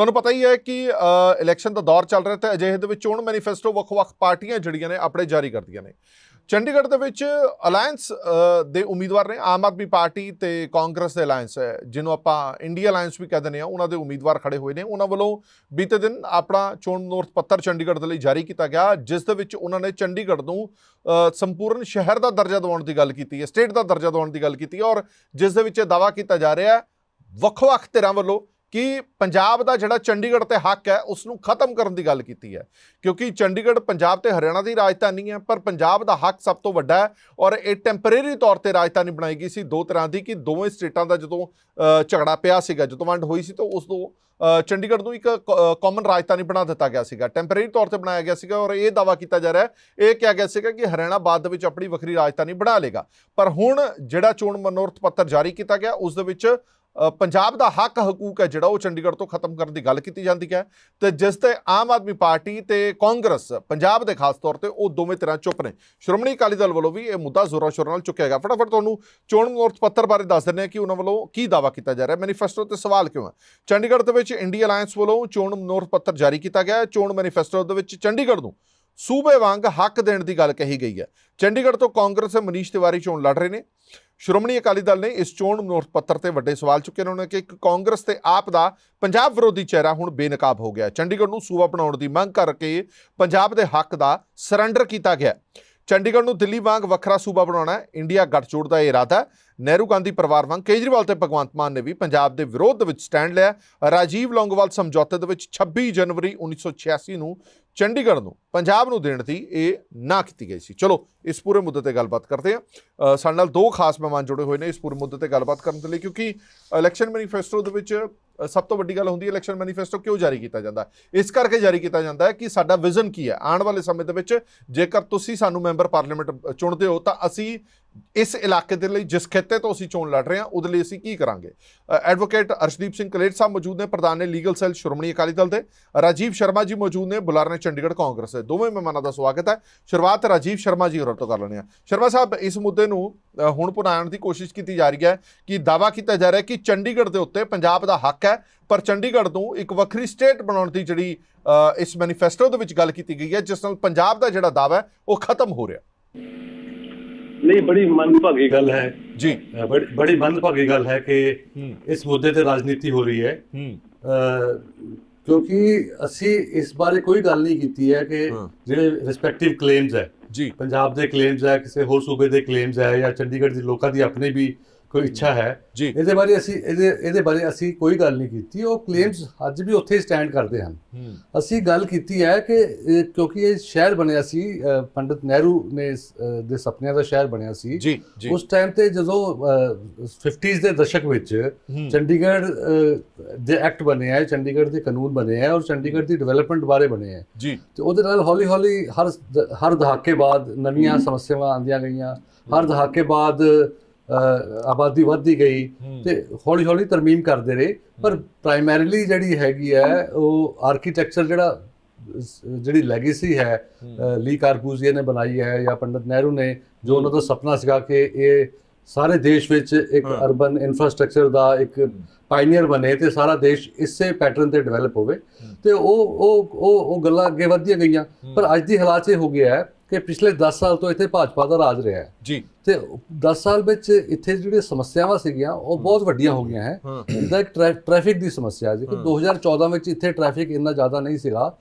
ਤੁਹਾਨੂੰ ਪਤਾ ਹੀ ਹੈ ਕਿ ਇਲੈਕਸ਼ਨ ਦਾ ਦੌਰ ਚੱਲ ਰਿਹਾ ਤੇ ਅਜਿਹੇ ਦੇ ਵਿੱਚ ਚੋਣ ਮੈਨੀਫੈਸਟੋ ਵੱਖ-ਵੱਖ ਪਾਰਟੀਆਂ ਜਿਹੜੀਆਂ ਨੇ ਆਪਣੇ ਜਾਰੀ ਕਰਦੀਆਂ ਨੇ। ਚੰਡੀਗੜ੍ਹ ਦੇ ਵਿੱਚ ਅਲਾਈਅੰਸ ਦੇ ਉਮੀਦਵਾਰ ਨੇ ਆਮ ਆਦਮੀ ਪਾਰਟੀ ਤੇ ਕਾਂਗਰਸ ਦੇ ਅਲਾਈਅੰਸ ਹੈ, ਜਿਹਨੂੰ ਆਪਾਂ ਇੰਡੀਆ ਅਲਾਈਅੰਸ ਵੀ ਕਹਿ ਦਿੰਦੇ ਆ ਉਹਨਾਂ ਦੇ ਉਮੀਦਵਾਰ ਖੜੇ ਹੋਏ ਨੇ। ਉਹਨਾਂ ਵੱਲੋਂ ਬੀਤੇ ਦਿਨ ਆਪਣਾ ਚੋਣ ਮਨੋਰਥ ਪੱਤਰ ਚੰਡੀਗੜ੍ਹ ਦੇ ਲਈ ਜਾਰੀ ਕੀਤਾ ਗਿਆ, ਜਿਸ ਦੇ ਵਿੱਚ ਉਹਨਾਂ ਨੇ ਚੰਡੀਗੜ੍ਹ ਨੂੰ ਸੰਪੂਰਨ ਸ਼ਹਿਰ ਦਾ ਦਰਜਾ ਦਿਵਾਉਣ ਦੀ ਗੱਲ ਕੀਤੀ ਹੈ ਸਟੇਟ ਦਾ ਦਰਜਾ ਦਿਵਾਉਣ ਦੀ ਗੱਲ ਕੀਤੀ ਔਰ ਜਿਸ ਦੇ ਵਿੱਚ ਇਹ ਦਾਵਾ ਕੀਤਾ ਜਾ ਰਿਹਾ ਹੈ, ਵੱਖ-ਵੱਖ ਧਿਰਾਂ ਵੱਲੋਂ ਕਿ ਪੰਜਾਬ ਦਾ ਜਿਹੜਾ ਚੰਡੀਗੜ੍ਹ ਤੇ ਹੱਕ ਹੈ ਉਸ ਨੂੰ ਖਤਮ ਕਰਨ ਦੀ ਗੱਲ ਕੀਤੀ ਹੈ। ਕਿਉਂਕਿ ਚੰਡੀਗੜ੍ਹ ਪੰਜਾਬ ਤੇ ਹਰਿਆਣਾ ਦੀ ਰਾਜਧਾਨੀ ਹੈ, ਪਰ ਪੰਜਾਬ ਦਾ ਹੱਕ ਸਭ ਤੋਂ ਵੱਡਾ ਹੈ ਔਰ ਇਹ ਟੈਂਪਰੇਰੀ ਤੌਰ ਤੇ ਰਾਜਧਾਨੀ ਬਣਾਈ ਗਈ ਸੀ ਦੋ ਤਰ੍ਹਾਂ ਦੀ ਕਿ ਦੋਵੇਂ ਸਟੇਟਾਂ ਦਾ ਜਦੋਂ ਝਗੜਾ ਪਿਆ ਸੀਗਾ, ਜਦੋਂ ਵੰਡ ਹੋਈ ਸੀ ਤਾਂ ਉਸ ਤੋਂ ਚੰਡੀਗੜ੍ਹ ਨੂੰ ਇੱਕ ਕਾਮਨ ਰਾਜਧਾਨੀ ਬਣਾ ਦਿੱਤਾ ਗਿਆ ਸੀਗਾ। ਟੈਂਪਰੇਰੀ ਤੌਰ ਤੇ ਬਣਾਇਆ ਗਿਆ ਸੀਗਾ ਔਰ ਇਹ ਦਾਵਾ ਕੀਤਾ ਜਾ ਰਿਹਾ ਹੈ। ਇਹ ਕਿਹਾ ਗਿਆ ਸੀਗਾ ਕਿ ਹਰਿਆਣਾ ਬਾਅਦ ਦੇ ਵਿੱਚ ਆਪਣੀ ਵੱਖਰੀ ਰਾਜਧਾਨੀ ਬਣਾ ਲੇਗਾ ਪਰ ਹੁਣ ਜਿਹੜਾ ਚੋਣ ਮਨੋਰਥ ਪੱਤਰ ਜਾਰੀ ਕੀਤਾ ਗਿਆ, ਉਸ ਦੇ ਵਿੱਚ ਪੰਜਾਬ ਦਾ ਹੱਕ ਹਕੂਕ ਹੈ ਜਿਹੜਾ ਉਹ ਚੰਡੀਗੜ੍ਹ ਤੋਂ ਖਤਮ ਕਰਨ ਦੀ ਗੱਲ ਕੀਤੀ ਜਾਂਦੀ ਹੈ ਤੇ ਜਿਸ ਤੇ ਆਮ ਆਦਮੀ ਪਾਰਟੀ ਤੇ ਕਾਂਗਰਸ ਪੰਜਾਬ ਦੇ ਖਾਸ ਤੌਰ ਤੇ ਉਹ ਦੋਵੇਂ ਤਰ੍ਹਾਂ ਚੁੱਪ ਨੇ। ਸ਼੍ਰੋਮਣੀ ਅਕਾਲੀ ਦਲ ਵੱਲੋਂ ਵੀ ਇਹ ਮੁੱਦਾ ਜ਼ੋਰਾਂ ਸ਼ੋਰਾਂ ਨਾਲ ਚੁੱਕਿਆ ਗਿਆ। ਫਟਾਫਟ ਤੁਹਾਨੂੰ ਚੋਣ ਮਨੋਰਥ ਪੱਤਰ ਬਾਰੇ ਦੱਸ ਦਿੰਦੇ ਹਾਂ ਕਿ ਉਹਨਾਂ ਵੱਲੋਂ ਕੀ ਦਾਵਾ ਕੀਤਾ ਜਾ ਰਿਹਾ। ਮੈਨੀਫੈਸਟੋ ਤੇ ਸਵਾਲ ਕਿਉਂ ਹੈ? ਚੰਡੀਗੜ੍ਹ ਦੇ ਵਿੱਚ ਇੰਡੀਆ ਅਲਾਈਅੰਸ ਵੱਲੋਂ ਚੋਣ ਮਨੋਰਥ ਪੱਤਰ ਜਾਰੀ ਕੀਤਾ ਗਿਆ। ਚੋਣ ਮੈਨੀਫੈਸਟੋ ਦੇ ਵਿੱਚ ਚੰਡੀਗੜ੍ਹ ਨੂੰ ਸੂਬੇ ਵਾਂਗ ਹੱਕ ਦੇਣ ਦੀ ਗੱਲ ਕਹੀ ਗਈ ਹੈ। ਚੰਡੀਗੜ੍ਹ ਤੋਂ ਕਾਂਗਰਸ ਮਨੀਸ਼ ਤਿਵਾਰੀ ਚੋਣ ਲੜ ਰਹੇ ਨੇ। ਸ਼੍ਰੋਮਣੀ ਅਕਾਲੀ ਦਲ ਨੇ ਇਸ ਚੋਣ ਮਨੋਰਥ ਪੱਤਰ ਤੇ ਵੱਡੇ ਸਵਾਲ ਚੁੱਕੇ ਨੇ। ਉਹਨਾਂ ਨੇ ਕਿ ਕਾਂਗਰਸ ਤੇ ਆਪ ਦਾ ਪੰਜਾਬ ਵਿਰੋਧੀ ਚਿਹਰਾ ਹੁਣ ਬੇਨਕਾਬ ਹੋ ਗਿਆ। ਚੰਡੀਗੜ੍ਹ ਨੂੰ ਸੂਬਾ ਬਣਾਉਣ ਦੀ ਮੰਗ ਕਰਕੇ ਪੰਜਾਬ ਦੇ ਹੱਕ ਦਾ ਸਰੈਂਡਰ ਕੀਤਾ ਗਿਆ। ਚੰਡੀਗੜ੍ਹ ਨੂੰ ਦਿੱਲੀ ਵਾਂਗ ਵੱਖਰਾ ਸੂਬਾ ਬਣਾਉਣਾ ਹੈ। ਇੰਡੀਆ ਗੱਠਜੋੜ ਦਾ ਇਹ ਇਰਾਦਾ ਨਹਿਰੂ ਗਾਂਧੀ ਪਰਿਵਾਰ ਵਾਂਗ ਕੇਜਰੀਵਾਲ ਤੇ ਭਗਵੰਤ ਮਾਨ ਨੇ ਵੀ ਪੰਜਾਬ ਦੇ ਵਿਰੋਧ ਦੇ ਵਿੱਚ ਸਟੈਂਡ ਲਿਆ। ਰਾਜੀਵ ਲੌਂਗੋਵਾਲ ਸਮਝੌਤੇ ਦੇ ਵਿੱਚ 26 ਜਨਵਰੀ 1986 ਨੂੰ ਚੰਡੀਗੜ੍ਹ ਨੂੰ ਪੰਜਾਬ ਨੂੰ ਦੇਣ ਦੀ ਇਹ ਨਾ ਕੀਤੀ ਗਈ ਸੀ। ਚਲੋ, ਇਸ ਪੂਰੇ ਮੁੱਦੇ ਤੇ ਗੱਲਬਾਤ ਕਰਦੇ ਹਾਂ। ਸਾਡੇ ਨਾਲ ਦੋ ਖਾਸ ਮਹਿਮਾਨ ਜੁੜੇ ਹੋਏ ਨੇ ਇਸ ਪੂਰੇ ਮੁੱਦੇ ਤੇ ਗੱਲਬਾਤ ਕਰਨ ਦੇ ਲਈ, ਕਿਉਂਕਿ ਇਲੈਕਸ਼ਨ ਮੈਨੀਫੈਸਟੋ ਦੇ ਵਿੱਚ ਸਭ ਤੋਂ ਵੱਡੀ ਗੱਲ ਹੁੰਦੀ ਹੈ, ਇਲੈਕਸ਼ਨ ਮੈਨੀਫੈਸਟੋ ਕਿਉਂ ਜਾਰੀ ਕੀਤਾ ਜਾਂਦਾ ਇਸ ਕਰਕੇ ਜਾਰੀ ਕੀਤਾ ਜਾਂਦਾ ਹੈ ਕਿ ਸਾਡਾ ਵਿਜ਼ਨ ਕੀ ਹੈ? ਆਉਣ ਵਾਲੇ ਸਮੇਂ ਦੇ ਵਿੱਚ ਜੇਕਰ ਤੁਸੀਂ ਸਾਨੂੰ ਮੈਂਬਰ ਪਾਰਲੀਮੈਂਟ ਚੁਣਦੇ ਹੋ, ਤਾਂ ਅਸੀਂ ਇਸ ਇਲਾਕੇ ਦੇ ਲਈ ਜਿਸ ਖੇਤੇ ਤੋਂ ਅਸੀਂ ਚੋਣ ਲੜ ਰਹੇ ਹਾਂ, ਉਹਦੇ ਲਈ ਅਸੀਂ ਕੀ ਕਰਾਂਗੇ? ਐਡਵੋਕੇਟ ਅਰਸ਼ਦੀਪ ਸਿੰਘ ਕਲੇਰ ਸਾਹਿਬ ਮੌਜੂਦ ਨੇ, ਪ੍ਰਧਾਨ ਨੇ ਲੀਗਲ ਸੈੱਲ ਸ਼੍ਰੋਮਣੀ ਅਕਾਲੀ ਦਲ ਦੇ। ਰਾਜੀਵ ਸ਼ਰਮਾ ਜੀ ਮੌਜੂਦ ਨੇ, ਬੁਲਾਰੇ ਚੰਡੀਗੜ੍ਹ ਕਾਂਗਰਸ ਦੇ ਦੋਵੇਂ ਮਹਿਮਾਨਾਂ ਦਾ ਸਵਾਗਤ ਹੈ। ਸ਼ੁਰੂਆਤ ਰਾਜੀਵ ਸ਼ਰਮਾ ਜੀ ਹੋਰਾਂ ਤੋਂ ਕਰ ਲੈਣੇ ਆ ਸ਼ਰਮਾ ਸਾਹਿਬ ਇਸ ਮੁੱਦੇ ਨੂੰ ਹੁਣ ਪੁਨਾਉਣ ਦੀ ਕੋਸ਼ਿਸ਼ ਕੀਤੀ ਜਾ ਰਹੀ ਹੈ ਕਿ ਦਾਵਾ ਕੀਤਾ ਜਾ ਰਿਹਾ ਹੈ ਕਿ ਚੰਡੀਗੜ੍ਹ ਦੇ ਉੱਤੇ ਪੰਜਾਬ ਦਾ ਹੱਕ ਹੈ ਪਰ ਚੰਡੀਗੜ੍ਹ ਨੂੰ ਇੱਕ ਵੱਖਰੀ ਸਟੇਟ ਬਣਾਉਣ ਦੀ ਜਿਹੜੀ ਇਸ ਮੈਨੀਫੈਸਟੋ ਦੇ ਵਿੱਚ ਗੱਲ ਕੀਤੀ ਗਈ ਹੈ ਜਿਸ ਨਾਲ ਪੰਜਾਬ ਦਾ ਜਿਹੜਾ ਦਾਵਾ ਹੈ ਉਹ ਖਤਮ ਹੋ ਰਿਹਾ। ਨਹੀਂ ਬੜੀ ਮੰਦਭਾਗੀ ਗੱਲ ਹੈ। ਜੀ। ਬੜੀ ਮੰਦਭਾਗੀ ਗੱਲ ਹੈ ਕਿ ਇਸ ਮੁੱਦੇ ਤੇ ਰਾਜਨੀਤੀ ਹੋ ਰਹੀ ਹੈ। ਕਿਉਂਕਿ ਅਸੀਂ ਇਸ ਬਾਰੇ ਕੋਈ ਗੱਲ ਨਹੀਂ ਕੀਤੀ ਹੈ ਕਿ। ਜਿਹੜੇ ਰਿਸਪੈਕਟਿਵ ਕਲੇਮਸ ਹੈ ਜੀ ਪੰਜਾਬ ਦੇ ਕਲੇਮਸ ਹੈ ਕਿਸੇ ਹੋਰ ਸੂਬੇ ਦੇ ਕਲੇਮਸ ਹੈ ਜਾਂ ਚੰਡੀਗੜ੍ਹ ਦੇ ਲੋਕਾਂ ਦੀ ਆਪਣੀ ਵੀ ਕੋਈ ਇੱਛਾ ਹੈ। ਇਹਦੇ ਬਾਰੇ ਅਸੀਂ ਇਹਦੇ ਇਹਦੇ ਬਾਰੇ ਅਸੀਂ ਕੋਈ ਗੱਲ ਨਹੀਂ ਕੀਤੀ। ਉਹ ਕਲੇਮਸ ਅੱਜ ਵੀ ਉੱਥੇ ਸਟੈਂਡ ਕਰਦੇ ਹਨ। ਅਸੀਂ ਗੱਲ ਕੀਤੀ ਹੈ ਕਿ ਕਿਉਂਕਿ ਇਹ ਸ਼ਹਿਰ ਬਣਿਆ ਸੀ ਪੰਡਿਤ ਨਹਿਰੂ ਨੇ ਦੇ ਸੁਪਨਿਆਂ ਦਾ ਸ਼ਹਿਰ ਬਣਿਆ ਸੀ। ਉਸ ਟਾਈਮ ਤੇ ਜਦੋਂ ਅ, 50s ਦੇ ਦਸ਼ਕ ਵਿੱਚ। ਚੰਡੀਗੜ੍ਹ ਦੇ ਐਕਟ ਬਣੇ ਹੈ ਚੰਡੀਗੜ੍ਹ ਦੇ ਕਾਨੂੰਨ ਬਣੇ ਹੈ ਔਰ ਚੰਡੀਗੜ੍ਹ ਦੀ ਡਿਵੈਲਪਮੈਂਟ ਬਾਰੇ ਬਣੇ ਹੈ ਜੀ। ਤੇ ਉਹਦੇ ਨਾਲ ਹੌਲੀ ਹੌਲੀ ਹਰ ਹਰ ਦਹਾਕੇ ਬਾਅਦ ਨਵੀਆਂ ਸਮੱਸਿਆਵਾਂ ਆਉਂਦੀਆਂ ਗਈਆਂ। ਹਰ ਦਹਾਕੇ ਬਾਅਦ ਆਬਾਦੀ ਵੱਧਦੀ ਗਈ। ਤੇ ਹੌਲੀ ਹੌਲੀ ਤਰਮੀਮ ਕਰਦੇ ਰਹੇ। ਪਰ ਪ੍ਰਾਇਮਰੀਲੀ ਜਿਹੜੀ ਹੈਗੀ ਹੈ ਉਹ ਆਰਕੀਟੈਕਚਰ ਜਿਹੜਾ ਜਿਹੜੀ ਲੈਗੇਸੀ ਹੈ ਲੀ ਕਾਰਬੂਜ਼ੀਏ ਨੇ ਬਣਾਈ ਹੈ ਜਾਂ ਪੰਡਿਤ ਨਹਿਰੂ ਨੇ ਜੋ ਉਹਨਾਂ ਦਾ ਸੁਪਨਾ ਸੀਗਾ ਕਿ ਇਹ ਸਾਰੇ ਦੇਸ਼ ਵਿੱਚ ਇੱਕ। ਅਰਬਨ ਇਨਫਰਾਸਟ੍ਰਕਚਰ ਦਾ ਇੱਕ ਪਾਇਨੀਅਰ ਬਣੇ ਤੇ ਸਾਰਾ ਦੇਸ਼ ਇਸੇ ਪੈਟਰਨ ਤੇ ਡਿਵੈਲਪ ਹੋਵੇ। ਤੇ ਉਹ ਉਹ ਉਹ ਗੱਲਾਂ ਅੱਗੇ ਵਧਦੀਆਂ ਗਈਆਂ। ਪਰ ਅੱਜ ਦੀ ਹਾਲਾਤ ਇਹ ਹੋ ਗਿਆ ਹੈ ਕਿ ਪਿਛਲੇ 10 ਸਾਲ ਤੋਂ ਇੱਥੇ ਭਾਜਪਾ ਦਾ ਰਾਜ ਰਿਹਾ ਹੈ। ਜੀ। ਤੇ 10 ਸਾਲ ਵਿੱਚ ਇੱਥੇ ਜਿਹੜੀਆਂ ਸਮੱਸਿਆਵਾਂ ਸੀਗੀਆਂ ਉਹ ਬਹੁਤ ਵੱਡੀਆਂ ਹੋ ਗਈਆਂ ਹੈ। ਜਿੱਦਾਂ ਇੱਕ ਟ੍ਰੈ- ਟ੍ਰੈਫਿਕ ਦੀ ਸਮੱਸਿਆ ਹੈ। ਕਿ 2014 ਵਿੱਚ ਇੱਥੇ ਟ੍ਰੈਫਿਕ ਇੰਨਾ ਜ਼ਿਆਦਾ ਨਹੀਂ ਸੀਗਾ।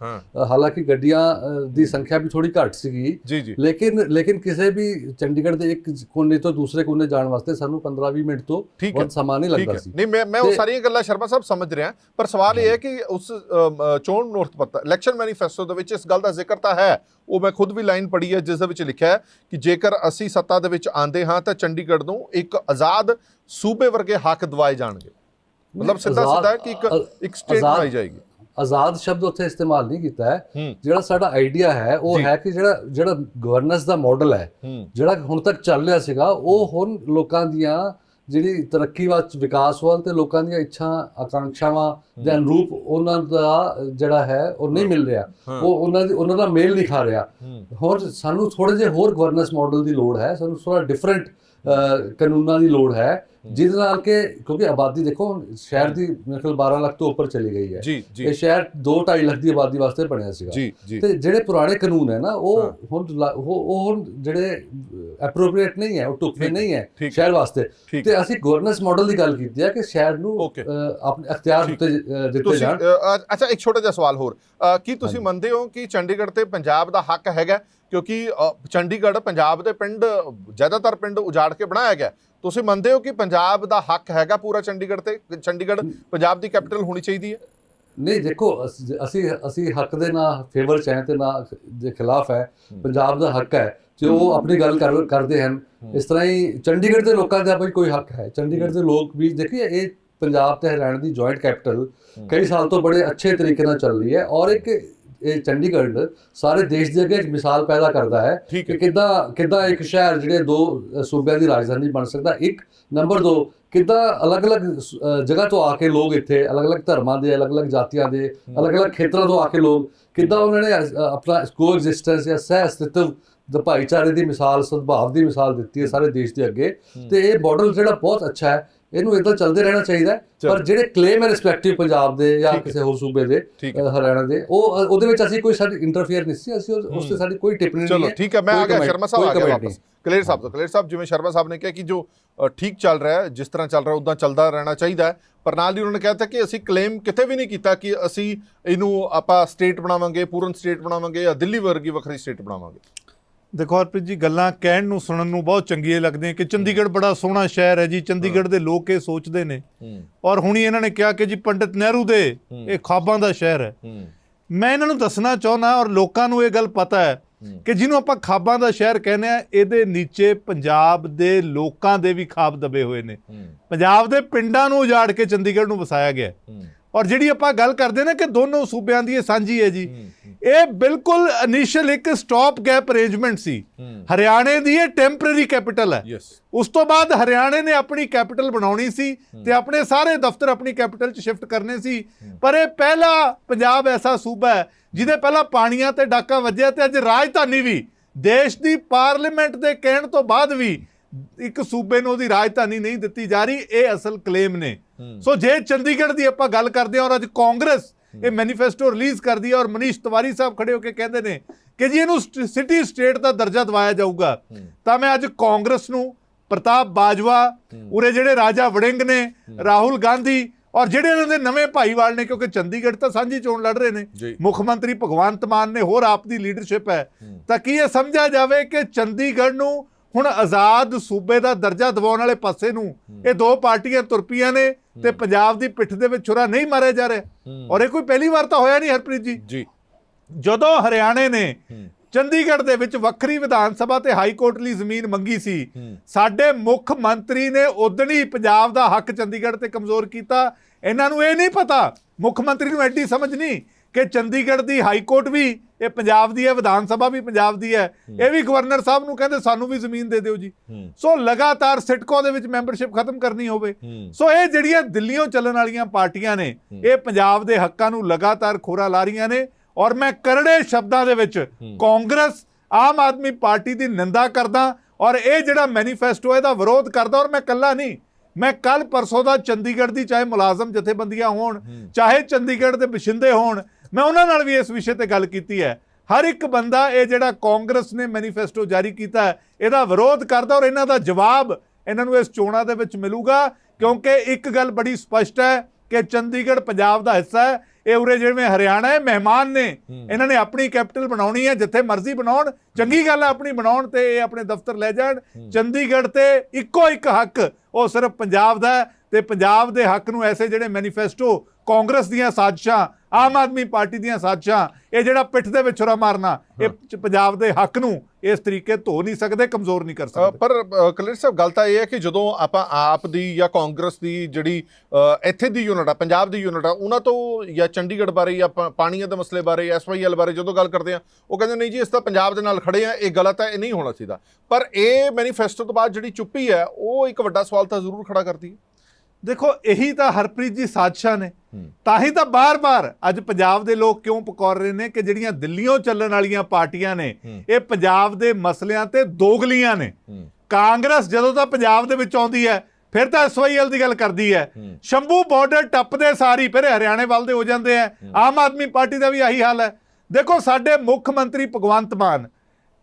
ਹਾਲਾਂਕਿ ਗੱਡੀਆਂ ਦੀ ਸੰਖਿਆ ਵੀ ਥੋੜੀ ਘੱਟ ਸੀਗੀ। ਜੀ ਜੀ। ਲੇਕਿਨ ਲੇਕਿਨ ਕਿਸੇ ਵੀ ਚੰਡੀਗੜ੍ਹ ਦੇ ਇੱਕ ਕੋਨੇ ਤੋਂ ਦੂਸਰੇ ਕੋਨੇ ਜਾਣ ਵਾਸਤੇ ਸਾਨੂੰ 15-20 ਮਿੰਟ ਤੋਂ। ਬਹੁਤ ਸਮਾਂ ਨਹੀਂ ਲੱਗਦਾ ਸੀ। ਨਹੀਂ ਮੈਂ ਮੈਂ ਉਹ ਸਾਰੀਆਂ ਗੱਲਾਂ ਸ਼ਰਮਾ ਸਾਹਿਬ ਸਮਝ ਰਿਹਾ ਪਰ ਸਵਾਲ ਇਹ ਹੈ ਕਿ ਉਸ ਚੋਣ ਨੋਟ ਪੱਤਰ ਇਲੈਕਸ਼ਨ ਮੈਨੀਫੈਸਟੋ ਦੇ ਵਿੱਚ ਇਸ ਗੱਲ ਦਾ ਜ਼ਿਕਰ ਤਾਂ ਹੈ ਉਹ ਮੈਂ ਖੁਦ ਵੀ ਲਾਈਨ ਪੜ੍ਹੀ ਹੈ ਜਿਸ ਦੇ ਵਿੱਚ ਲਿਖਿਆ ਹੈ ਕਿ ਜੇਕਰ ਅਸੀਂ ਸੱਤਾ ਦੇ ਵਿੱਚ ਆਂਦੇ ਹਾਂ ਤਾਂ ਚੰਡੀਗੜ੍ਹ ਨੂੰ ਇੱਕ ਆਜ਼ਾਦ ਸੂਬੇ ਵਰਗੇ ਹੱਕ ਦਿਵਾਏ ਜਾਣਗੇ। ਮਤਲਬ ਸਿੱਧਾ ਸਿੱਧਾ ਹੈ ਕਿ ਇੱਕ ਇੱਕ ਸਟੇਟ ਬਣਾਈ ਜਾਏਗੀ। ਆਜ਼ਾਦ ਸ਼ਬਦ ਉੱਥੇ ਇਸਤੇਮਾਲ ਨਹੀਂ ਕੀਤਾ ਹੈ। ਜਿਹੜਾ ਸਾਡਾ ਆਈਡੀਆ ਹੈ ਉਹ। ਹੈ ਕਿ ਜਿਹੜਾ ਜਿਹੜਾ ਗਵਰਨੈਂਸ ਦਾ ਮਾਡਲ ਹੂੰ ਜਿਹੜਾ ਹੁਣ ਤੱਕ ਚੱਲ ਰਿਹਾ ਸੀਗਾ ਉਹ ਹੁਣ ਲੋਕਾਂ ਦੀਆਂ ਜਿਹੜੀ ਤਰੱਕੀ ਵੱਲ ਵਿਕਾਸ ਵੱਲ ਤੇ ਲੋਕਾਂ ਦੀਆਂ ਇੱਛਾ ਆਕਾਂਖਸ਼ਾਵਾਂ ਦੇ ਅਨੁਰੂਪ ਉਹਨਾਂ ਦਾ ਜਿਹੜਾ ਹੈ ਉਹ ਨਹੀਂ ਮਿਲ ਰਿਹਾ। ਉਹ ਉਹਨਾਂ ਦੀ ਉਹਨਾਂ ਦਾ ਮੇਲ ਨਹੀਂ ਖਾ ਰਿਹਾ। ਹੋਰ ਸਾਨੂੰ ਥੋੜੇ ਜਿਹੇ ਹੋਰ ਗਵਰਨੈਂਸ ਮਾਡਲ ਦੀ ਲੋੜ ਹੈ ਸਾਨੂੰ ਥੋੜਾ ਡਿਫਰੈਂਟ ਕਾਨੂੰਨਾਂ ਦੀ ਲੋੜ ਹੈ ਜਿਹਦੇ ਨਾਲ ਕਿ ਕਿਉਂਕਿ ਆਬਾਦੀ ਦੇਖੋ ਸ਼ਹਿਰ ਦੀ ਮੇਰੇ ਖਿਆਲ 12 ਲੱਖ ਤੋਂ ਉੱਪਰ ਚਲੀ ਗਈ ਹੈ। ਇਹ ਸ਼ਹਿਰ 2.5 ਲੱਖ ਦੀ ਆਬਾਦੀ ਵਾਸਤੇ ਬਣਿਆ ਸੀਗਾ। ਤੇ ਜਿਹੜੇ ਪੁਰਾਣੇ ਕਾਨੂੰਨ ਹੈ ਨਾ। ਉਹ ਹੁਣ ਉਹ ਹੁਣ ਜਿਹੜੇ ਐਪਰੋਪ੍ਰੀਏਟ ਨਹੀਂ ਹੈ ਉਹ ਠੀਕ- ਨਹੀਂ ਹੈ। ਸ਼ਹਿਰ ਵਾਸਤੇ। ਤੇ ਅਸੀਂ ਗਵਰਨੈਂਸ ਮਾਡਲ ਦੀ ਗੱਲ ਕੀਤੀ ਹੈ ਕਿ ਸ਼ਹਿਰ ਨੂੰ ਆਪਣੇ ਅਖਤਿਆਰ। ਦਿੱਤੇ ਦਿੱਤੇ ਜਾਣ। ਅੱਛਾ ਇੱਕ ਛੋਟਾ ਜਿਹਾ ਸਵਾਲ ਹੋਰ। ਕੀ ਤੁਸੀਂ। ਮੰਨਦੇ ਹੋ ਕਿ ਚੰਡੀਗੜ੍ਹ ਤੇ ਪੰਜਾਬ ਦਾ ਹੱਕ ਹੈਗਾ? ਕਿਉਂਕਿ ਚੰਡੀਗੜ੍ਹ ਪੰਜਾਬ ਦੇ ਪਿੰਡ ਜ਼ਿਆਦਾਤਰ ਪਿੰਡ ਉਜਾੜ ਕੇ ਬਣਾਇਆ ਗਿਆ। ਤੁਸੀਂ ਮੰਨਦੇ ਹੋ ਕਿ ਪੰਜਾਬ ਦਾ ਹੱਕ ਹੈਗਾ ਪੂਰਾ ਚੰਡੀਗੜ੍ਹ ਤੇ? ਚੰਡੀਗੜ੍ਹ ਪੰਜਾਬ ਦੀ ਕੈਪੀਟਲ ਹੋਣੀ ਚਾਹੀਦੀ ਹੈ? ਨਹੀਂ ਦੇਖੋ ਅਸ- ਅਸੀਂ ਹੱਕ ਦੇ ਨਾ ਫੇਵਰ ਚ ਹੈ ਤੇ ਨਾ ਦੇ ਖਿਲਾਫ ਹੈ। ਪੰਜਾਬ ਦਾ ਹੱਕ ਹੈ। ਤੇ ਉਹ ਆਪਣੀ ਗੱਲ ਕਰ- ਕਰਦੇ ਹਨ। ਇਸ ਤਰ੍ਹਾਂ ਹੀ ਚੰਡੀਗੜ੍ਹ ਦੇ ਲੋਕਾਂ ਦਾ ਵੀ ਕੋਈ ਹੱਕ ਹੈ। ਚੰਡੀਗੜ੍ਹ ਦੇ ਲੋਕ ਵੀ ਦੇਖੀਏ ਇਹ ਪੰਜਾਬ ਤੇ ਹਰਿਆਣਾ ਦੀ ਜੁਆਇੰਟ ਕੈਪੀਟਲ ਕਈ ਸਾਲ ਤੋਂ ਬੜੇ ਅੱਛੇ ਤਰੀਕੇ ਨਾਲ ਚੱਲ ਰਹੀ ਹੈ। ਔਰ ਇੱਕ ਇਹ ਚੰਡੀਗੜ੍ਹ ਸਾਰੇ ਦੇਸ਼ ਦੇ ਅੱਗੇ ਇੱਕ ਮਿਸਾਲ ਪੈਦਾ ਕਰਦਾ ਹੈ ਕਿ ਕਿੱਦਾਂ ਕਿੱਦਾਂ ਇੱਕ ਸ਼ਹਿਰ ਜਿਹੜੇ ਦੋ ਸੂਬਿਆਂ ਦੀ ਰਾਜਧਾਨੀ ਬਣ ਸਕਦਾ ਇੱਕ ਨੰਬਰ 2 ਕਿੱਦਾਂ ਅਲੱਗ-ਅਲੱਗ ਜਗ੍ਹਾ ਤੋਂ ਆ ਕੇ ਲੋਕ ਇੱਥੇ ਅਲੱਗ-ਅਲੱਗ ਧਰਮਾਂ ਦੇ ਅਲੱਗ-ਅਲੱਗ ਜਾਤੀਆਂ ਦੇ ਅਲੱਗ-ਅਲੱਗ ਖੇਤਰਾਂ ਤੋਂ ਆ ਕੇ ਲੋਕ ਕਿੱਦਾਂ ਉਹਨਾਂ ਨੇ ਆਪਣਾ ਕੋ ਐਗਜ਼ਿਸਟੈਂਸ ਜਾਂ ਸਹਿ ਅਸਤਿਤਵ ਦਾ ਭਾਈਚਾਰੇ ਦੀ ਮਿਸਾਲ ਸਦਭਾਵ ਦੀ ਮਿਸਾਲ ਦਿੱਤੀ ਹੈ ਸਾਰੇ ਦੇਸ਼ ਦੇ ਅੱਗੇ। ਤੇ ਇਹ ਮਾਡਲ ਜਿਹੜਾ ਬਹੁਤ ਅੱਛਾ ਹੈ ਇਹਨੂੰ ਇਦਾਂ ਚੱਲਦੇ ਰਹਿਣਾ ਚਾਹੀਦਾ। ਪਰ ਜਿਹੜੇ ਕਲੇਮ ਹੈ ਰਿਸਪੈਕਟਿਵ ਪੰਜਾਬ ਦੇ ਜਾਂ। ਕਿਸੇ ਹੋਰ ਸੂਬੇ ਦੇ ਹਰਿਆਣਾ ਦੇ ਉਹ ਉਹਦੇ ਵਿੱਚ ਅਸੀਂ ਕੋਈ ਸਾਡੀ ਇੰਟਰਫੇਅਰ ਨਹੀਂ ਸੀ। ਅਸੀਂ ਉਸ- ਤੇ ਸਾਡੀ ਕੋਈ ਟਿੱਪਣੀ ਨਹੀਂ ਚਲੋ ਠੀਕ ਹੈ। ਮੈਂ ਆ ਗਿਆ ਸ਼ਰਮਾ ਸਾਹਿਬ ਆ ਗਿਆ ਵਾਪਸ। ਕਲੇਰ ਸਾਹਿਬ ਤੋਂ। ਕਲੇਰ ਸਾਹਿਬ ਜਿਵੇਂ ਸ਼ਰਮਾ ਸਾਹਿਬ ਨੇ ਕਿਹਾ ਕਿ ਜੋ ਠੀਕ ਚੱਲ ਰਿਹਾ ਹੈ ਜਿਸ ਤਰ੍ਹਾਂ ਚੱਲ ਰਿਹਾ ਉਦਾਂ ਚੱਲਦਾ ਰਹਿਣਾ ਚਾਹੀਦਾ ਪਰ ਨਾਲ ਹੀ ਉਹਨਾਂ ਨੇ ਕਹਿਤਾ ਕਿ ਅਸੀਂ ਕਲੇਮ ਕਿਤੇ ਵੀ ਨਹੀਂ ਕੀਤਾ ਕਿ ਅਸੀਂ ਇਹਨੂੰ ਆਪਾਂ ਸਟੇਟ ਬਣਾਵਾਂਗੇ ਪੂਰਨ ਸਟੇਟ ਬਣਾਵਾਂਗੇ ਜਾਂ ਦਿੱਲੀ ਵਰਗੀ ਵੱਖਰੀ ਸਟੇਟ ਬਣਾਵਾਂਗੇ। ਦੇਖੋ ਹਰਪ੍ਰੀਤ ਜੀ ਗੱਲਾਂ ਕਹਿਣ ਨੂੰ ਸੁਣਨ ਨੂੰ ਬਹੁਤ ਚੰਗੀਆਂ ਲੱਗਦੀਆਂ ਕਿ ਚੰਡੀਗੜ੍ਹ ਬੜਾ ਸੋਹਣਾ ਸ਼ਹਿਰ ਹੈ ਜੀ ਚੰਡੀਗੜ੍ਹ ਦੇ ਲੋਕ ਇਹ ਸੋਚਦੇ ਨੇ। ਔਰ ਹੁਣੀ ਇਹਨਾਂ ਨੇ ਕਿਹਾ ਕਿ ਜੀ ਪੰਡਿਤ ਨਹਿਰੂ ਦੇ ਇਹ ਖਾਬਾਂ ਦਾ ਸ਼ਹਿਰ ਹੈ। ਮੈਂ ਇਹਨਾਂ ਨੂੰ ਦੱਸਣਾ ਚਾਹੁੰਦਾ ਔਰ ਲੋਕਾਂ ਨੂੰ ਇਹ ਗੱਲ ਪਤਾ ਹੈ। ਕਿ ਜਿਹਨੂੰ ਆਪਾਂ ਖਾਬਾਂ ਦਾ ਸ਼ਹਿਰ ਕਹਿੰਦੇ ਆ ਇਹਦੇ ਨੀਚੇ ਪੰਜਾਬ ਦੇ ਲੋਕਾਂ ਦੇ ਵੀ ਖਾਬ ਦਬੇ ਹੋਏ ਨੇ। ਪੰਜਾਬ ਦੇ ਪਿੰਡਾਂ ਨੂੰ ਉਜਾੜ ਕੇ ਚੰਡੀਗੜ੍ਹ ਨੂੰ ਵਸਾਇਆ ਗਿਆ ਔਰ ਜਿਹੜੀ ਆਪਾਂ ਗੱਲ ਕਰਦੇ ਨੇ ਕਿ ਦੋਨੋਂ ਸੂਬਿਆਂ ਦੀ ਇਹ ਸਾਂਝੀ ਹੈ ਜੀ ਇਹ ਬਿਲਕੁਲ ਇਨੀਸ਼ੀਅਲ ਇੱਕ ਸਟਾਪ ਗੈਪ ਅਰੇਂਜਮੈਂਟ ਸੀ। ਹਰਿਆਣੇ ਦੀ ਇਹ ਟੈਂਪਰੇਰੀ ਕੈਪੀਟਲ ਹੈ। ਉਸ ਤੋਂ ਬਾਅਦ ਹਰਿਆਣੇ ਨੇ ਆਪਣੀ ਕੈਪੀਟਲ ਬਣਾਉਣੀ ਸੀ ਤੇ ਆਪਣੇ ਸਾਰੇ ਦਫ਼ਤਰ ਆਪਣੀ ਕੈਪੀਟਲ 'ਚ ਸ਼ਿਫਟ ਕਰਨੇ ਸੀ। ਪਰ ਇਹ ਪਹਿਲਾ ਪੰਜਾਬ ਐਸਾ ਸੂਬਾ ਹੈ ਜਿਹਦੇ ਪਹਿਲਾਂ ਪਾਣੀਆਂ ਤੇ ਡਾਕਾ ਵੱਜਿਆ ਤੇ ਅੱਜ ਰਾਜਧਾਨੀ ਵੀ ਦੇਸ਼ ਦੀ ਪਾਰਲੀਮੈਂਟ ਦੇ ਕਹਿਣ ਤੋਂ ਬਾਅਦ ਵੀ ਇੱਕ ਸੂਬੇ ਨੂੰ ਉਹਦੀ ਰਾਜਧਾਨੀ ਨਹੀਂ ਦਿੱਤੀ ਜਾ ਰਹੀ ਇਹ ਅਸਲ ਕਲੇਮ ਨੇ। ਸੋ ਜੇ ਚੰਡੀਗੜ੍ਹ ਦੀ ਆਪਾਂ ਗੱਲ ਕਰਦੇ ਹਾਂ ਔਰ ਅੱਜ ਕਾਂਗਰਸ ਇਹ ਮੈਨੀਫੈਸਟੋ ਰਿਲੀਜ਼ ਕਰਦੀ ਹੈ ਔਰ ਮਨੀਸ਼ ਤਿਵਾਰੀ ਸਾਹਿਬ ਖੜੇ ਹੋ ਕੇ ਕਹਿੰਦੇ ਨੇ ਕਿ ਜੀ ਇਹਨੂੰ ਸਿਟੀ ਸਟੇਟ ਦਾ ਦਰਜਾ ਦਿਵਾਇਆ ਜਾਊਗਾ। ਤਾਂ ਮੈਂ ਅੱਜ ਕਾਂਗਰਸ ਨੂੰ ਪ੍ਰਤਾਪ ਬਾਜਵਾ ਉਰੇ ਜਿਹੜੇ ਰਾਜਾ ਵੜਿੰਗ ਨੇ ਰਾਹੁਲ ਗਾਂਧੀ ਔਰ ਜਿਹੜੇ ਇਹਨਾਂ ਦੇ ਨਵੇਂ ਭਾਈਵਾਲ ਨੇ ਕਿਉਂਕਿ ਚੰਡੀਗੜ੍ਹ ਤਾਂ ਸਾਂਝੀ ਚੋਣ ਲੜ ਰਹੇ ਨੇ। ਮੁੱਖ ਮੰਤਰੀ ਭਗਵੰਤ ਮਾਨ ਨੇ ਹੋਰ ਆਪ ਦੀ ਲੀਡਰਸ਼ਿਪ ਹੈ। ਤਾਂ ਕੀ ਇਹ ਸਮਝਿਆ ਜਾਵੇ ਕਿ ਚੰਡੀਗੜ੍ਹ ਨੂੰ ਹੁਣ ਆਜ਼ਾਦ ਸੂਬੇ ਦਾ ਦਰਜਾ ਦਿਵਾਉਣ ਵਾਲੇ ਪਾਸੇ ਨੂੰ ਇਹ ਦੋ ਪਾਰਟੀਆਂ ਤੁਰ ਪਈਆਂ ਨੇ ਤੇ ਪੰਜਾਬ ਦੀ ਪਿੱਠ ਦੇ ਵਿੱਚ ਛੁਰਾ ਨਹੀਂ ਮਾਰਿਆ ਜਾ ਰਿਹਾ। ਔਰ ਇਹ ਕੋਈ ਪਹਿਲੀ ਵਾਰ ਤਾਂ ਹੋਇਆ ਨਹੀਂ ਹਰਪ੍ਰੀਤ ਜੀ। ਜੀ। ਜਦੋਂ ਹਰਿਆਣੇ ਨੇ ਚੰਡੀਗੜ੍ਹ ਦੇ ਵਿੱਚ ਵੱਖਰੀ ਵਿਧਾਨ ਸਭਾ ਤੇ ਹਾਈ ਕੋਰਟ ਲਈ ਜ਼ਮੀਨ ਮੰਗੀ ਸੀ ਸਾਡੇ ਮੁੱਖ ਮੰਤਰੀ ਨੇ ਉਦਣੀ ਪੰਜਾਬ ਦਾ ਹੱਕ ਚੰਡੀਗੜ੍ਹ ਤੇ ਕਮਜ਼ੋਰ ਕੀਤਾ। ਇਹਨਾਂ ਨੂੰ ਇਹ ਨਹੀਂ ਪਤਾ ਮੁੱਖ ਮੰਤਰੀ ਨੂੰ ਐਡੀ ਸਮਝ ਨਹੀਂ ਕਿ ਚੰਡੀਗੜ੍ਹ ਦੀ ਹਾਈ ਕੋਰਟ ਵੀ ਇਹ ਪੰਜਾਬ ਦੀ ਹੈ ਵਿਧਾਨ ਸਭਾ ਵੀ ਪੰਜਾਬ ਦੀ ਹੈ। ਇਹ ਵੀ ਗਵਰਨਰ ਸਾਹਿਬ ਨੂੰ ਕਹਿੰਦੇ ਸਾਨੂੰ ਵੀ ਜ਼ਮੀਨ ਦੇ ਦਿਓ ਜੀ। ਸੋ ਲਗਾਤਾਰ ਸਿਟਕੋ ਦੇ ਵਿੱਚ ਮੈਂਬਰਸ਼ਿਪ ਖਤਮ ਕਰਨੀ ਹੋਵੇ। ਸੋ ਇਹ ਜਿਹੜੀਆਂ ਦਿੱਲੀੋਂ ਚੱਲਣ ਵਾਲੀਆਂ ਪਾਰਟੀਆਂ ਨੇ ਇਹ ਪੰਜਾਬ ਦੇ ਹੱਕਾਂ ਨੂੰ ਲਗਾਤਾਰ ਖੋਰਾ ਲਾ ਰਹੀਆਂ ਨੇ ਔਰ ਮੈਂ ਕਰੜੇ ਸ਼ਬਦਾਂ ਦੇ ਵਿੱਚ ਕਾਂਗਰਸ ਆਮ ਆਦਮੀ ਪਾਰਟੀ ਦੀ ਨਿੰਦਾ ਕਰਦਾ ਔਰ ਇਹ ਜਿਹੜਾ ਮੈਨੀਫੈਸਟੋ ਇਹਦਾ ਵਿਰੋਧ ਕਰਦਾ ਔਰ ਮੈਂ ਕੱਲਾ ਨਹੀਂ। ਮੈਂ ਕੱਲ ਪਰਸੋਂ ਦਾ ਚੰਡੀਗੜ੍ਹ ਦੀ ਚਾਹੇ ਮੁਲਾਜ਼ਮ ਜਥੇਬੰਦੀਆਂ ਹੋਣ ਚਾਹੇ ਚੰਡੀਗੜ੍ਹ ਦੇ ਬਸ਼ਿੰਦੇ ਹੋਣ ਮੈਂ ਉਹਨਾਂ ਨਾਲ ਵੀ ਇਸ ਵਿਸ਼ੇ ਤੇ ਗੱਲ ਕੀਤੀ ਹੈ। ਹਰ ਇੱਕ ਬੰਦਾ ਇਹ ਜਿਹੜਾ ਕਾਂਗਰਸ ਨੇ ਮੈਨੀਫੈਸਟੋ ਜਾਰੀ ਕੀਤਾ ਹੈ ਇਹਦਾ ਵਿਰੋਧ ਕਰਦਾ ਔਰ ਇਹਨਾਂ ਦਾ ਜਵਾਬ ਇਹਨਾਂ ਨੂੰ ਇਸ ਚੋਣਾਂ ਦੇ ਵਿੱਚ ਮਿਲੂਗਾ ਕਿਉਂਕਿ ਇੱਕ ਗੱਲ ਬੜੀ ਸਪਸ਼ਟ ਹੈ ਕਿ ਚੰਡੀਗੜ੍ਹ ਪੰਜਾਬ ਦਾ ਹਿੱਸਾ ਹੈ। ਇਹ ਉਰੇ ਜਿਵੇਂ ਹਰਿਆਣਾ ਹੈ ਮਹਿਮਾਨ ਨੇ। ਇਹਨਾਂ ਨੇ ਆਪਣੀ ਕੈਪੀਟਲ ਬਣਾਉਣੀ ਹੈ ਜਿੱਥੇ ਮਰਜ਼ੀ ਬਣਾਉਣ। ਚੰਗੀ ਗੱਲ ਹੈ ਆਪਣੀ ਬਣਾਉਣ ਤੇ ਇਹ ਆਪਣੇ ਦਫ਼ਤਰ ਲੈ ਜਾਣ। ਚੰਡੀਗੜ੍ਹ ਤੇ ਇੱਕੋ ਇੱਕ ਹੱਕ ਉਹ ਸਿਰਫ ਪੰਜਾਬ ਦਾ ਹੈ ਤੇ ਪੰਜਾਬ ਦੇ ਹੱਕ ਨੂੰ ਐਸੇ ਜਿਹੜੇ ਮੈਨੀਫੈਸਟੋ ਕਾਂਗਰਸ ਦੀਆਂ ਸਾਜ਼ਿਸ਼ਾਂ ਆਮ ਆਦਮੀ ਪਾਰਟੀ ਦੀਆਂ ਸਾਜ਼ਿਸ਼ਾਂ ਇਹ ਜਿਹੜਾ ਪਿੱਠ ਦੇ ਵਿੱਚ ਛੁਰਾ ਮਾਰਨਾ ਇਹ ਪੰਜਾਬ ਦੇ ਹੱਕ ਨੂੰ ਇਸ ਤਰੀਕੇ ਧੋ ਨਹੀਂ ਸਕਦੇ ਕਮਜ਼ੋਰ ਨਹੀਂ ਕਰ ਸਕਦੇ। ਪਰ ਕਲਰ ਸਾਹਿਬ ਗੱਲ ਤਾਂ ਇਹ ਹੈ ਕਿ ਜਦੋਂ ਆਪਾਂ ਆਪ ਦੀ ਜਾਂ ਕਾਂਗਰਸ ਦੀ ਜਿਹੜੀ ਇੱਥੇ ਦੀ ਯੂਨਿਟ ਆ ਪੰਜਾਬ ਦੀ ਯੂਨਿਟ ਆ ਉਹਨਾਂ ਤੋਂ ਜਾਂ ਚੰਡੀਗੜ੍ਹ ਬਾਰੇ ਜਾਂ ਪਾਣੀਆਂ ਦੇ ਮਸਲੇ ਬਾਰੇ ਐਸਵਾਈਐਲ ਬਾਰੇ ਜਦੋਂ ਗੱਲ ਕਰਦੇ ਆ ਉਹ ਕਹਿੰਦੇ ਨਹੀਂ ਜੀ ਇਸ ਤਾਂ ਪੰਜਾਬ ਦੇ ਨਾਲ ਖੜੇ ਆ ਇਹ ਗਲਤ ਹੈ ਇਹ ਨਹੀਂ ਹੋਣਾ ਚਾਹੀਦਾ। ਪਰ ਇਹ ਮੈਨੀਫੈਸਟੋ ਤੋਂ ਬਾਅਦ ਜਿਹੜੀ ਚੁੱਪੀ ਹੈ ਉਹ ਇੱਕ ਵੱਡਾ ਸਵਾਲ ਤਾਂ ਜ਼ਰੂਰ ਖੜਾ ਕਰਦੀ ਹੈ। ਦੇਖੋ ਇਹੀ ਤਾਂ ਹਰਪ੍ਰੀਤ ਜੀ ਸਾਜ਼ਿਸ਼ਾਂ ਨੇ। ਤਾਂ ਹੀ ਤਾਂ ਬਾਰ-ਬਾਰ ਅੱਜ ਪੰਜਾਬ ਦੇ ਲੋਕ ਕਿਉਂ ਪੁਕਾਰ ਰਹੇ ਨੇ ਕਿ ਜਿਹੜੀਆਂ ਦਿੱਲੀੋਂ ਚੱਲਣ ਵਾਲੀਆਂ ਪਾਰਟੀਆਂ ਨੇ। ਇਹ ਪੰਜਾਬ ਦੇ ਮਸਲਿਆਂ ਤੇ ਦੋਗਲੀਆਂ ਨੇ। ਕਾਂਗਰਸ ਜਦੋਂ ਤਾਂ ਪੰਜਾਬ ਦੇ ਵਿੱਚ ਆਉਂਦੀ ਹੈ ਫਿਰ ਤਾਂ ਐਸਵਾਈਐਲ ਦੀ ਗੱਲ ਕਰਦੀ ਹੈ। ਹੂੰ। ਸ਼ੰਭੂ ਬਾਰਡਰ ਟੱਪਦੇ ਸਾਰੀ ਫਿਰ ਹਰਿਆਣੇ ਵੱਲ ਦੇ ਹੋ ਜਾਂਦੇ ਆ ਆਮ ਆਦਮੀ ਪਾਰਟੀ ਦਾ ਵੀ ਆਹੀ ਹਾਲ ਹੈ। ਦੇਖੋ ਸਾਡੇ ਮੁੱਖ ਮੰਤਰੀ ਭਗਵੰਤ ਮਾਨ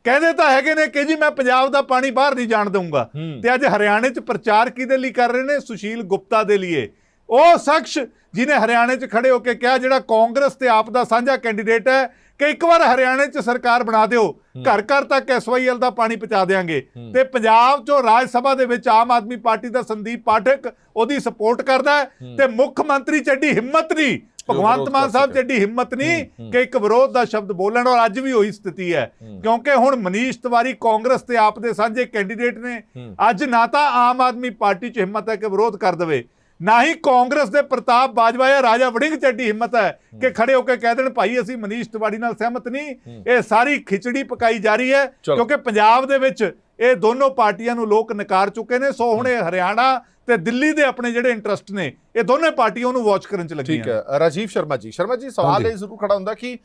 ਕਹਿੰਦੇ ਤਾਂ ਹੈਗੇ ਨੇ ਕਿ ਜੀ ਮੈਂ ਪੰਜਾਬ ਦਾ ਪਾਣੀ ਬਾਹਰ ਨਹੀਂ ਜਾਣ ਦਊਂਗਾ। ਤੇ ਅੱਜ ਹਰਿਆਣੇ 'ਚ ਪ੍ਰਚਾਰ ਕਿਹਦੇ ਲਈ ਕਰ ਰਹੇ ਨੇ? ਸੁਸ਼ੀਲ ਗੁਪਤਾ ਦੇ ਲਈ ਉਹ ਸ਼ਖਸ ਜਿਨੇ ਹਰਿਆਣੇ 'ਚ ਖੜੇ ਹੋ ਕੇ ਕਿਹਾ ਜਿਹੜਾ ਕਾਂਗਰਸ ਤੇ ਆਪ ਦਾ ਸਾਂਝਾ ਕੈਂਡੀਡੇਟ ਹੈ ਕਿ ਇੱਕ ਵਾਰ ਹਰਿਆਣੇ 'ਚ ਸਰਕਾਰ ਬਣਾ ਦਿਓ। ਘਰ ਘਰ ਤੱਕ ਐਸਵਾਈਐਲ ਦਾ ਪਾਣੀ ਪਹੁੰਚਾ ਦੇਾਂਗੇ ਤੇ ਪੰਜਾਬ 'ਚੋਂ ਰਾਜ ਸਭਾ ਦੇ ਵਿੱਚ ਆਮ ਆਦਮੀ ਪਾਰਟੀ ਦਾ ਸੰਦੀਪ ਪਾਠਕ ਉਹਦੀ ਸਪੋਰਟ ਕਰਦਾ ਤੇ ਮੁੱਖ ਮੰਤਰੀ ਚ ਐਡੀ ਹਿੰਮਤ ਨਹੀਂ। ਭਗਵੰਤ ਮਾਨ ਸਾਹਿਬ। ਐਡੀ ਹਿੰਮਤ ਨਹੀਂ ਕਿ ਇੱਕ ਵਿਰੋਧ ਦਾ ਸ਼ਬਦ ਬੋਲਣ ਔਰ ਅੱਜ ਵੀ ਉਹੀ ਸਥਿਤੀ ਹੈ। ਕਿਉਂਕਿ ਹੁਣ ਮਨੀਸ਼ ਤਿਵਾਰੀ ਕਾਂਗਰਸ ਤੇ ਆਪ ਦੇ ਸਾਂਝੇ ਕੈਂਡੀਡੇਟ ਨੇ। ਅੱਜ ਨਾ ਤਾਂ ਆਮ ਆਦਮੀ ਪਾਰਟੀ ਚ ਹਿੰਮਤ ਹੈ ਕਿ ਵਿਰੋਧ ਕਰ ਦੇਵੇ। ਨਾ ਹੀ ਕਾਂਗਰਸ ਦੇ ਪ੍ਰਤਾਪ ਬਾਜਵਾ ਜਾਂ ਰਾਜਾ ਵੜਿੰਗ ਚ ਐਡੀ ਹਿੰਮਤ ਹੈ ਕਿ ਖੜੇ ਹੋ ਕੇ ਕਹਿ ਦੇਣ ਭਾਈ ਅਸੀਂ ਮਨੀਸ਼ ਤਿਵਾੜੀ ਨਾਲ ਸਹਿਮਤ ਨਹੀਂ। ਇਹ ਸਾਰੀ ਖਿਚੜੀ ਪਕਾਈ ਜਾ ਰਹੀ ਹੈ। ਕਿਉਂਕਿ ਪੰਜਾਬ ਦੇ ਵਿੱਚ ਇਹ ਦੋਨੋਂ ਪਾਰਟੀਆਂ ਨੂੰ ਲੋਕ ਨਕਾਰ ਚੁੱਕੇ ਨੇ। ਸੋ ਹੁਣ ਇਹ ਹਰਿਆਣਾ ਤੇ ਦਿੱਲੀ ਦੇ ਆਪਣੇ ਜਿਹੜੇ ਇੰਟਰਸਟ ਨੇ ਇਹ ਦੋਨੇ ਪਾਰਟੀਆਂ ਨੂੰ ਵਾਚ ਕਰਨ ਚ ਲੱਗੀਆਂ ਠੀਕ ਹੈ ਰਾਜੀਵ ਸ਼ਰਮਾ ਜੀ। ਸ਼ਰਮਾ ਜੀ ਸਵਾਲ। ਇਹ ਜ਼ਰੂਰ ਖੜਾ ਹੁੰਦਾ ਕਿ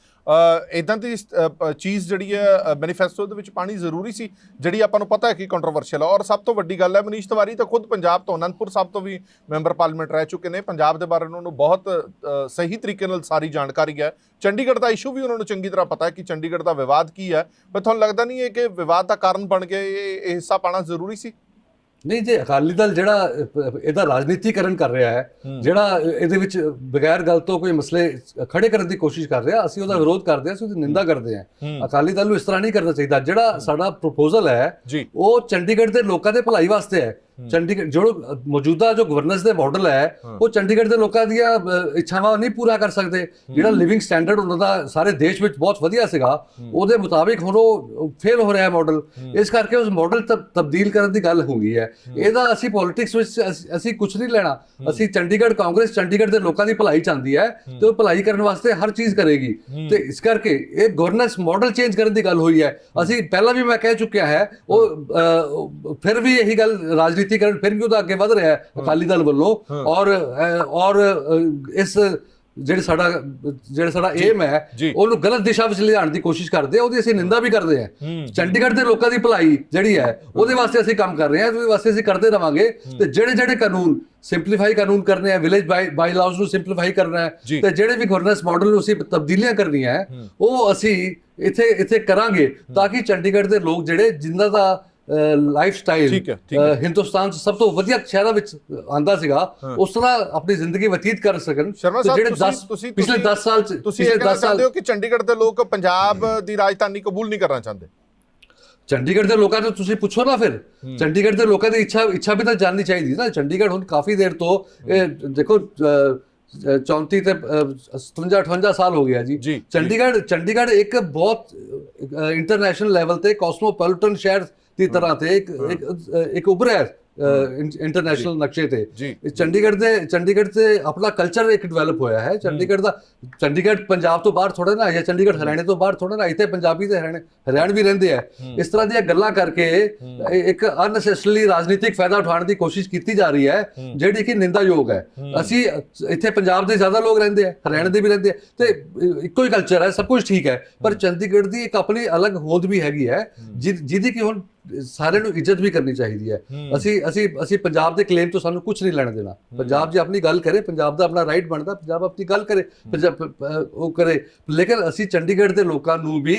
ਇਦਾਂ ਦੀ ਚੀਜ਼ ਜਿਹੜੀ ਹੈ ਮੈਨੀਫੈਸਟੋ ਦੇ ਵਿੱਚ ਪਾਣੀ ਜ਼ਰੂਰੀ ਸੀ ਜਿਹੜੀ ਆਪਾਂ ਨੂੰ ਪਤਾ ਹੈ ਕਿ ਕੰਟਰੋਵਰਸ਼ੀਅਲ ਹੈ ਔਰ ਸਭ ਤੋਂ ਵੱਡੀ ਗੱਲ ਹੈ ਮਨੀਸ਼ ਤਿਵਾਰੀ ਤਾਂ ਖੁਦ ਪੰਜਾਬ ਤੋਂ ਅਨੰਦਪੁਰ ਸਾਹਿਬ ਤੋਂ ਵੀ ਮੈਂਬਰ ਪਾਰਲੀਮੈਂਟ ਰਹਿ ਚੁੱਕੇ ਨੇ। ਪੰਜਾਬ ਦੇ ਬਾਰੇ ਉਹਨਾਂ ਨੂੰ ਬਹੁਤ ਸਹੀ ਤਰੀਕੇ ਨਾਲ ਸਾਰੀ ਜਾਣਕਾਰੀ ਹੈ। ਚੰਡੀਗੜ੍ਹ ਦਾ ਇਸ਼ੂ ਵੀ ਉਹਨਾਂ ਨੂੰ ਚੰਗੀ ਤਰ੍ਹਾਂ ਪਤਾ ਹੈ ਕਿ ਚੰਡੀਗੜ੍ਹ ਦਾ ਵਿਵਾਦ ਕੀ ਹੈ। ਪਰ ਤੁਹਾਨੂੰ ਲੱਗਦਾ ਨਹੀਂ ਹੈ ਕਿ ਵਿਵਾਦ ਦਾ ਕਾਰਨ ਬਣ ਗਿਆ ਇਹ ਇਹ ਹਿੱਸਾ ਪਾਣਾ ਜ਼ਰੂਰੀ ਸੀ? ਨਹੀਂ ਜੇ ਅਕਾਲੀ ਦਲ ਜਿਹੜਾ ਇਹਦਾ ਰਾਜਨੀਤੀਕਰਨ ਕਰ ਰਿਹਾ ਹੈ ਜਿਹੜਾ ਇਹਦੇ ਵਿੱਚ ਬਗੈਰ ਗੱਲ ਤੋਂ ਕੋਈ ਮਸਲੇ ਖੜੇ ਕਰਨ ਦੀ ਕੋਸ਼ਿਸ਼ ਕਰ ਰਿਹਾ ਅਸੀਂ ਉਹਦਾ ਵਿਰੋਧ ਕਰਦੇ ਹਾਂ ਅਸੀਂ ਉਹਦੀ ਨਿੰਦਾ ਕਰਦੇ ਹਾਂ। ਅਕਾਲੀ ਦਲ ਨੂੰ ਇਸ ਤਰ੍ਹਾਂ ਨਹੀਂ ਕਰਨਾ ਚਾਹੀਦਾ। ਜਿਹੜਾ ਸਾਡਾ ਪ੍ਰਪੋਜ਼ਲ ਹੈ ਉਹ ਚੰਡੀਗੜ੍ਹ ਦੇ ਲੋਕਾਂ ਦੇ ਭਲਾਈ ਵਾਸਤੇ ਹੈ। ਚੰਡੀਗੜ੍ਹ ਜੋ ਮੌਜੂਦਾ ਜੋ ਗਵਰਨੈਂਸ ਦੇ ਮਾਡਲ ਹੈ ਉਹ ਚੰਡੀਗੜ੍ਹ ਦੇ ਲੋਕਾਂ ਦੀਆਂ ਇੱਛਾਵਾਂ ਨਹੀਂ ਪੂਰਾ ਕਰ ਸਕਦੇ। ਜਿਹੜਾ ਲਿਵਿੰਗ ਸਟੈਂਡਰਡ ਉਹਨਾਂ ਦਾ ਸਾਰੇ ਦੇਸ਼ ਵਿੱਚ ਬਹੁਤ ਵਧੀਆ ਸੀਗਾ ਉਹਦੇ ਮੁਤਾਬਿਕ ਹੁਣ ਉਹ ਫੇਲ ਹੋ ਰਿਹਾ ਹੈ। ਮਾਡਲ ਇਸ ਕਰਕੇ ਉਸ ਮਾਡਲ ਤਬਦੀਲ ਕਰਨ ਦੀ ਗੱਲ ਹੋ। ਗਈ ਹੈ। ਇਹਦਾ ਅਸੀਂ ਪੋਲਿਟਿਕਸ ਵਿੱਚ ਅਸੀਂ- ਕੁਝ ਨਹੀਂ ਲੈਣਾ। ਅਸੀਂ ਚੰਡੀਗੜ੍ਹ ਕਾਂਗਰਸ ਚੰਡੀਗੜ੍ਹ ਦੇ ਲੋਕਾਂ ਦੀ ਭਲਾਈ ਚਾਹੁੰਦੀ ਹੈ ਤੇ ਉਹ ਭਲਾਈ ਕਰਨ ਵਾਸਤੇ ਹਰ ਚੀਜ਼ ਕਰੇਗੀ। ਤੇ ਇਸ ਕਰਕੇ ਇਹ ਗਵਰਨੈਂਸ ਮਾਡਲ ਚੇਂਜ ਕਰਨ ਦੀ ਗੱਲ ਹੋਈ ਹੈ। ਅਸੀਂ ਪਹਿਲਾਂ ਵੀ ਮੈਂ ਕਹਿ ਚੁੱਕਿਆ ਹੈ ਉਹ ਫਿਰ ਵੀ ਇਹੀ ਗੱਲ ਰਾਜਨੀਤੀਕਰਨ ਫਿਰ ਵੀ ਉਹਦਾ ਅੱਗੇ ਵਧ ਰਿਹਾ ਹੈ ਅਕਾਲੀ ਦਲ ਵੱਲੋਂ। ਔਰ ਔਰ ਇਸ ਜਿਹੜੇ ਸਾਡਾ ਜਿਹੜਾ ਸਾਡਾ ਏਮ ਹੈ। ਉਹਨੂੰ ਗਲਤ ਦਿਸ਼ਾ ਵਿੱਚ ਲਿਜਾਣ ਦੀ ਕੋਸ਼ਿਸ਼ ਕਰਦੇ ਆ ਉਹਦੀ ਅਸੀਂ ਨਿੰਦਾ ਵੀ ਕਰਦੇ ਹਾਂ। ਚੰਡੀਗੜ੍ਹ ਦੇ ਲੋਕਾਂ ਦੀ ਭਲਾਈ ਜਿਹੜੀ ਹੈ ਉਹਦੇ ਵਾਸਤੇ ਅਸੀਂ ਕੰਮ ਕਰ ਰਹੇ ਹਾਂ ਉਹਦੇ ਵਾਸਤੇ ਅਸੀਂ ਕਰਦੇ ਰਵਾਂਗੇ। ਤੇ ਜਿਹੜੇ ਜਿਹੜੇ ਕਾਨੂੰਨ ਸਿੰਪਲੀਫਾਈ ਕਾਨੂੰਨ ਕਰਨੇ ਆ ਵਿਲੇਜ ਬਾਈ ਲਾਜ਼ ਨੂੰ ਸਿੰਪਲੀਫਾਈ ਕਰਨਾ ਹੈ। ਤੇ ਜਿਹੜੇ ਵੀ ਗਵਰਨੈਂਸ ਮਾਡਲ ਨੂੰ ਅਸੀਂ ਤਬਦੀਲੀਆਂ ਕਰਨੀਆਂ ਹੈ ਉਹ ਅਸੀਂ ਇੱਥੇ ਇੱਥੇ ਕਰਾਂਗੇ ਤਾਂ ਕਿ ਚੰਡੀਗੜ੍ਹ ਦੇ ਲੋਕ ਜਿਹੜੇ ਜਿਨ੍ਹਾਂ ਦਾ ਲਾਈਫ ਸਟਾਈਲ। ਹਿੰਦੁਸਤਾਨ 'ਚ ਸਭ ਤੋਂ ਵਧੀਆ ਸ਼ਹਿਰਾਂ ਵਿੱਚ ਆਂਦਾ ਸੀਗਾ ਉਸ ਤਰ੍ਹਾਂ ਆਪਣੀ ਜ਼ਿੰਦਗੀ ਬਤੀਤ ਕਰ ਸਕਣ। ਜਿਹੜੇ ਤੁਸੀਂ 10 ਤੁਸੀਂ ਪਿਛਲੇ 10 ਸਾਲ 'ਚ ਤੁਸੀਂ ਇਹ ਕਹਿਣਾ 10 ਸਾਲ ਚਾਹੁੰਦੇ ਹੋ ਕਿ ਚੰਡੀਗੜ੍ਹ ਦੇ ਲੋਕ ਪੰਜਾਬ ਦੀ ਰਾਜਧਾਨੀ ਕਬੂਲ ਨਹੀਂ ਕਰਨਾ ਚਾਹੁੰਦੇ? ਚੰਡੀਗੜ੍ਹ ਦੇ ਲੋਕਾਂ ਤੋਂ ਤੁਸੀਂ ਪੁੱਛੋ ਨਾ ਫਿਰ। ਚੰਡੀਗੜ੍ਹ ਦੇ ਲੋਕਾਂ ਦੀ ਇੱਛਾ ਇੱਛਾ ਵੀ ਤਾਂ ਜਾਣਨੀ ਚਾਹੀਦੀ ਨਾ। ਚੰਡੀਗੜ੍ਹ ਹੁਣ ਕਾਫੀ ਦੇਰ ਤੋਂ ਇਹ ਦੇਖੋ ਅ, ਅ, 34 ਤੇ ਅ, 57 58 ਸਾਲ ਹੋ ਗਿਆ ਜੀ। ਚੰਡੀਗੜ੍ਹ ਚੰਡੀਗੜ੍ਹ ਇੱਕ ਬਹੁਤ ਇੰਟਰਨੈਸ਼ਨਲ ਲੈਵਲ ਤੇ ਕਾਸਮੋਪੋਲਿਟਨ ਸ਼ਹਿਰ ਦੀ ਤਰ੍ਹਾਂ ਤੇ ਇੱਕ ਇੱਕ ਉਭਰਿਆ ਇੰਟਰਨੈਸ਼ਨਲ ਨਕਸ਼ੇ ਤੇ ਚੰਡੀਗੜ੍ਹ ਦੇ ਚੰਡੀਗੜ੍ਹ ਤੇ ਆਪਣਾ ਕਲਚਰ ਇੱਕ ਡਿਵੈਲਪ ਹੋਇਆ ਹੈ ਚੰਡੀਗੜ੍ਹ ਦਾ ਚੰਡੀਗੜ੍ਹ ਪੰਜਾਬ ਤੋਂ ਬਾਹਰ ਥੋੜਾ ਨਾ ਜਾਂ ਚੰਡੀਗੜ੍ਹ ਹਰਿਆਣੇ ਤੋਂ ਬਾਹਰ ਥੋੜਾ ਨਾ ਇੱਥੇ ਪੰਜਾਬੀ ਤੇ ਹਰਿਆਣੇ ਹਰਿਆਣ ਵੀ ਰਹਿੰਦੇ ਆ ਇਸ ਤਰ੍ਹਾਂ ਦੀਆਂ ਗੱਲਾਂ ਕਰਕੇ ਇੱਕ ਅਨਸੈਸਰਲੀ ਰਾਜਨੀਤਿਕ ਫਾਇਦਾ ਉਠਾਉਣ ਦੀ ਕੋਸ਼ਿਸ਼ ਕੀਤੀ ਜਾ ਰਹੀ ਹੈ ਜਿਹੜੀ ਕਿ ਨਿੰਦਾਯੋਗ ਹੈ ਅਸੀਂ ਇੱਥੇ ਪੰਜਾਬ ਦੇ ਜ਼ਿਆਦਾ ਲੋਕ ਰਹਿੰਦੇ ਆ ਹਰਿਆਣੇ ਦੇ ਵੀ ਰਹਿੰਦੇ ਆ ਤੇ ਇੱਕੋ ਹੀ ਕਲਚਰ ਹੈ ਸਭ ਕੁਝ ਠੀਕ ਹੈ ਪਰ ਚੰਡੀਗੜ੍ਹ ਦੀ ਇੱਕ ਆਪਣੀ ਅਲੱਗ ਹੋਂਦ ਵੀ ਹੈਗੀ ਹੈ ਜਿਹਦੀ ਕਿ ਹੁਣ ਸਾਰਿਆਂ ਨੂੰ ਇੱਜ਼ਤ ਵੀ ਕਰਨੀ ਚਾਹੀਦੀ ਹੈ। ਅਸੀਂ ਅਸੀਂ ਅਸੀਂ ਪੰਜਾਬ ਦੇ ਕਲੇਮ ਤੋਂ ਸਾਨੂੰ ਕੁਝ ਨਹੀਂ ਲੈਣਾ ਦੇਣਾ। ਪੰਜਾਬ ਜੇ ਆਪਣੀ ਗੱਲ ਕਰੇ ਪੰਜਾਬ ਦਾ ਆਪਣਾ ਰਾਈਟ ਬਣਦਾ ਪੰਜਾਬ ਆਪਣੀ ਗੱਲ ਕਰੇ ਉਹ ਕਰੇ। ਲੇਕਿਨ ਅਸੀਂ ਚੰਡੀਗੜ੍ਹ ਦੇ ਲੋਕਾਂ ਨੂੰ ਵੀ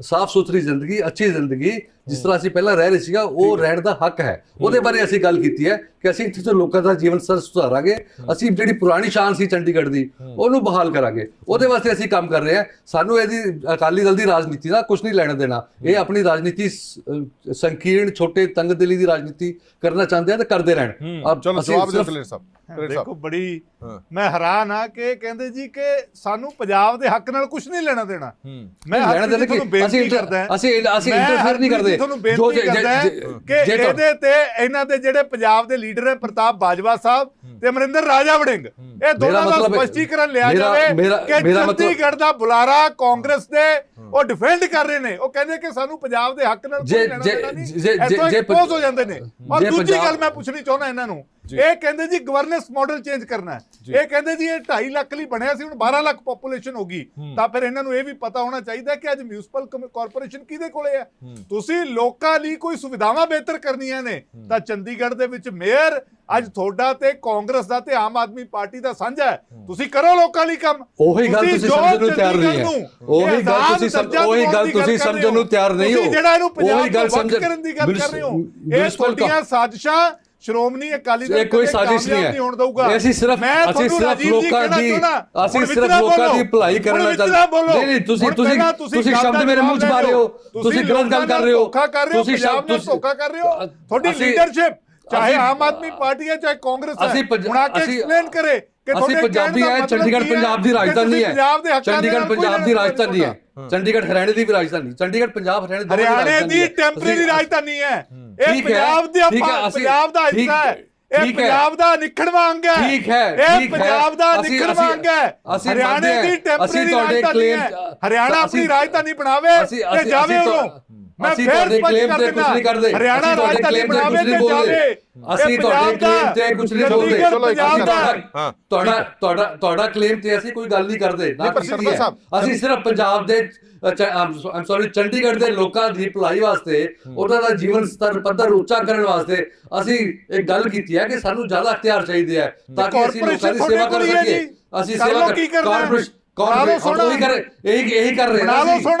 ਸਾਫ਼ ਸੁਥਰੀ ਜ਼ਿੰਦਗੀ ਅੱਛੀ ਜ਼ਿੰਦਗੀ ਜਿਸ ਤਰ੍ਹਾਂ ਅਸੀਂ ਪਹਿਲਾਂ ਰਹਿ ਰਹੇ ਸੀਗਾ ਉਹ ਰਹਿਣ ਦਾ ਹੱਕ ਹੈ। ਉਹਦੇ ਬਾਰੇ ਅਸੀਂ ਗੱਲ ਕੀਤੀ ਹੈ ਕਿ ਅਸੀਂ ਇੱਥੇ ਦੇ ਲੋਕਾਂ ਦਾ ਜੀਵਨ ਸਤਰ ਸੁਧਾਰਾਂਗੇ। ਅਸੀਂ ਜਿਹੜੀ ਪੁਰਾਣੀ ਸ਼ਾਨ ਸੀ ਚੰਡੀਗੜ੍ਹ ਦੀ ਉਹਨੂੰ ਬਹਾਲ ਕਰਾਂਗੇ। ਉਹਦੇ ਵਾਸਤੇ ਅਸੀਂ ਕੰਮ ਕਰ ਰਹੇ ਹਾਂ। ਸਾਨੂੰ ਇਹਦੀ ਅਕਾਲੀ ਦਲ ਦੀ ਰਾਜਨੀਤੀ ਦਾ ਕੁਝ ਨਹੀਂ ਲੈਣਾ ਦੇਣਾ। ਇਹ ਆਪਣੀ ਰਾਜਨੀਤੀ ਸੰਕੀਰਣ ਛੋਟੇ ਤੰਗ ਦਿਲੀ ਦੀ ਰਾਜਨੀਤੀ ਕਰਨਾ ਚਾਹੁੰਦੇ ਆ ਤੇ ਕਰਦੇ ਰਹਿਣ। ਆਪ- ਜਵਾਬ ਸਾਹਿਬ ਸਾਹਿਬ। ਦੇਖੋ ਬੜੀ। ਮੈਂ ਹੈਰਾਨ ਆ ਕਿ ਕਹਿੰਦੇ ਜੀ ਕਿ ਸਾਨੂੰ ਪੰਜਾਬ ਦੇ ਹੱਕ ਨਾਲ ਕੁਝ ਨਹੀਂ ਲੈਣਾ ਦੇਣਾ। ਮੈਂ ਲੈਣਾ ਦੇਣਾ ਕੀ? ਬੇਨਤੀ ਅਸੀਂ। ਅਸੀਂ ਅਸੀਂ ਇੰਟਰਫੇਅਰ ਨਹੀਂ ਕਰਦੇ। ਜੀ ਤੁਹਾਨੂੰ ਜੋ ਬੇਨਤੀ ਕਰਦਾ ਕਿ ਇਹਦੇ ਤੇ ਇਹਨਾਂ ਦੇ ਜਿਹੜੇ ਪੰਜਾਬ ਦੇ ਲੀਡਰ ਹੈ ਪ੍ਰਤਾਪ ਬਾਜਵਾ ਸਾਹਿਬ ਤੇ ਅਮਰਿੰਦਰ ਰਾਜਾ ਵੜਿੰਗ। ਇਹ ਦੋਨਾਂ ਦਾ ਸਪਸ਼ਟੀਕਰਨ ਲਿਆ ਜਾਵੇ ਮੇਰਾ- ਕਿ ਚੰਡੀਗੜ੍ਹ ਦਾ ਬੁਲਾਰਾ ਕਾਂਗਰਸ ਦੇ ਉਹ ਡਿਫੈਂਡ ਕਰ ਰਹੇ ਨੇ। ਉਹ ਕਹਿੰਦੇ ਕਿ ਸਾਨੂੰ ਪੰਜਾਬ ਦੇ ਹੱਕ ਨਾਲ ਜੇ- ਲੈਣਾ ਜੇ- ਦੇਣਾ ਨਹੀਂ। ਜੇ- ਜੇ- ਇੱਥੋਂ ਜੇ expose ਹੋ ਜਾਂਦੇ ਨੇ। ਔਰ ਜੇ ਦੂਜੀ ਗੱਲ ਮੈਂ ਪੁੱਛਣੀ ਚਾਹੁੰਦਾ ਇਹਨਾਂ ਨੂੰ ਇਹ ਕਹਿੰਦੇ ਜੀ ਗਵਰਨੈਂਸ ਮਾਡਲ ਚੇਂਜ ਕਰਨਾ ਹੈ। ਇਹ ਕਹਿੰਦੇ ਜੀ ਇਹ 2.5 ਲੱਖ ਲਈ ਬਣਿਆ ਸੀ ਹੁਣ 12 ਲੱਖ ਪੋਪੂਲੇਸ਼ਨ ਹੋ। ਗਈ ਤਾਂ ਫਿਰ ਇਹਨਾਂ ਨੂੰ ਇਹ ਵੀ ਪਤਾ ਹੋਣਾ ਚਾਹੀਦਾ ਕਿ ਅੱਜ ਮਿਊਨਿਸਪਲ ਕਾਰਪੋਰੇਸ਼ਨ ਕਿਹਦੇ ਕੋਲੇ ਹੈ। ਤੁਸੀਂ ਲੋਕਾਂ ਲਈ ਕੋਈ ਸੁਵਿਧਾਵਾਂ ਬਿਹਤਰ ਕਰਨੀਆਂ ਨੇ ਤਾਂ ਚੰਡੀਗੜ੍ਹ ਦੇ ਵਿੱਚ ਮੇਅਰ ਅੱਜ ਤੁਹਾਡਾ ਤੇ ਕਾਂਗਰਸ ਦਾ ਤੇ ਆਮ ਆਦਮੀ ਪਾਰਟੀ ਦਾ ਸਾਂਝਾ ਹੈ। ਤੁਸੀਂ ਕਰੋ ਲੋਕਾਂ ਲਈ ਕੰਮ। ਉਹੀ ਗੱਲ ਤੁਸੀਂ ਸਮਝਣ ਨੂੰ ਤਿਆਰ ਨਹੀਂ ਹੈ। ਉਹੀ ਗੱਲ ਤੁਸੀਂ ਉਹੀ ਗੱਲ ਤੁਸੀਂ ਸਮਝਣ ਨੂੰ ਤਿਆਰ ਨਹੀਂ ਹੋ। ਤੁਸੀਂ ਜਿਹੜਾ ਇਹਨੂੰ ਪੰਜਾਬ ਉਹੀ ਗੱਲ ਸਮਝ ਕਰਨ ਦੀ ਗੱਲ ਕਰ ਰਹੇ ਹੋ। ਇਹ ਤੁਹਾਡੀਆਂ ਸਾਜ਼ਿਸ਼ਾਂ ਸ਼੍ਰੋਮਣੀ ਅਕਾਲੀ ਦਲ ਕੋਈ ਸਾਜ਼ਿਸ਼ ਨਹੀਂ ਹੈ ਹੋਣ ਦਊਗਾ ਅਸੀਂ ਸਿਰਫ ਅਸੀਂ ਸਿਰਫ ਲੋਕਾਂ ਦੀ। ਅਸੀਂ ਸਿਰਫ ਲੋਕਾਂ। ਦੀ ਭਲਾਈ ਕਰਨਾ ਚਾਹੁੰਦੇ। ਨਹੀਂ ਨਹੀਂ ਤੁਸੀਂ ਤੁਸੀਂ ਤੁਸੀਂ ਸ਼ਬਦ ਮੇਰੇ ਮੂੰਹ 'ਚ ਪਾ ਰਹੇ ਹੋ ਤੁਸੀਂ ਗਲਤ ਗੱਲ ਕਰ ਰਹੇ ਹੋ ਧੋਖਾ ਕਰ ਰਹੇ ਹੋ ਤੁਸੀਂ ਨਾਲ ਤੁਸੀਂ- ਧੋਖਾ ਕਰ ਰਹੇ ਹੋ ਤੁਹਾਡੀ ਲੀਡਰਸ਼ਿਪ ਚਾਹੇ ਆਮ ਆਦਮੀ ਪਾਰਟੀ ਹੈ ਚਾਹੇ ਕਾਂਗਰਸ ਹੈ ਹੁਣ ਆ ਕੇ ਅਸੀਂ- ਐਕਸਪਲੇਨ ਕਰੇ ਅਸੀਂ ਤੁਹਾਡੇ ਪੰਜਾਬੀ ਕਹਿਣ ਦਾ ਹੈ ਮਤਲਬ ਚੰਡੀਗੜ੍ਹ ਪੰਜਾਬ ਦੀ ਰਾਜਧਾਨੀ ਹੈ। ਦੇ ਦੇ ਚੰਡੀਗੜ੍ਹ ਪੰਜਾਬ ਦੀ ਰਾਜਧਾਨੀ ਹੈ। ਚੰਡੀਗੜ੍ਹ ਹਰਿਆਣੇ ਦੀ ਵੀ ਰਾਜਧਾਨੀ। ਚੰਡੀਗੜ੍ਹ ਪੰਜਾਬ ਹਰਿਆਣੇ ਦੋਵੇਂ ਹਰਿਆਣੇ ਦੀ। ਟੈਂਪਰੇਰੀ ਰਾਜਧਾਨੀ ਹੈ। ਇਹ ਪੰਜਾਬ ਦਾ ਪੰਜਾਬ ਦਾ ਹਿੱਸਾ ਹੈ। ਇਹ। ਪੰਜਾਬ ਦਾ ਨਿਖੜਵਾ ਅੰਗ ਹੈ। ਠੀਕ ਹੈ ਇਹ। ਪੰਜਾਬ ਦਾ ਨਿਖੜਵਾ ਅੰਗ ਹੈ। ਅਸੀਂ ਹਰਿਆਣੇ ਦੀ। ਟੈਂਪਰੇਰੀ ਰਾਜਧਾਨੀ ਹੈ। ਹਰਿਆਣਾ ਆਪਣੀ ਰਾਜਧਾਨੀ ਬਣਾਵੇ ਤੇ ਜਾਵੇ ਉਰੋਂ ਮੈਂ ਅਸੀਂ ਫੇਰ ਤੁਹਾਡੇ ਕਰ ਤੇ ਕੁਛ ਨਹੀਂ ਕਰਦੇ। ਹਰਿਆਣਾ claim ਤੇ ਬਣਾਵੇ ਤੇ ਬੋਲਦੇ। ਜਾਵੇ ਅਸੀਂ ਤੁਹਾਡੇ ਦਾ claim ਤੇ ਕੁਛ ਨਹੀਂ ਬੋਲਦੇ। ਦਾ ਤੁਹਾਡਾ ਤੁਹਾਡਾ ਤੁਹਾਡਾ ਕਲੇਮ ਤੇ ਅਸੀਂ ਕੋਈ ਗੱਲ ਨਹੀਂ ਕਰਦੇ ਨਾ ਕੀਤੀ ਹੈ। ਅਸੀਂ ਸਿਰਫ ਪੰਜਾਬ ਦੇ ਆਮ ਸੌਰੀ ਚੰਡੀਗੜ੍ਹ ਦੇ ਲੋਕਾਂ ਦੀ ਭਲਾਈ ਵਾਸਤੇ ਉਹਨਾਂ ਦਾ ਜੀਵਨ ਸਤਰ ਪੱਧਰ ਉੱਚਾ ਕਰਨ ਵਾਸਤੇ ਅਸੀਂ ਇੱਕ ਗੱਲ ਕੀਤੀ ਹੈ ਕਿ ਸਾਨੂੰ ਜ਼ਿਆਦਾ ਅਖਤਿਆਰ ਚਾਹੀਦੇ ਹੈ ਤਾਂ ਕਿ ਅਸੀਂ ਲੋਕਾਂ ਦੀ ਸੇਵਾ ਕਰ ਸਕੀਏ। ਅਸੀਂ ਸੇਵਾ ਕਰ। ਕਾਰਪੋਰੇਸ਼ਨ ਕਾਰਪੋਰੇਸ਼ਨ ਉਹੀ ਕਰ ਇਹੀ ਇਹੀ ਕਰ ਰਹੇ ਬਣਾ ਨਾ ਲਓ ਕਰ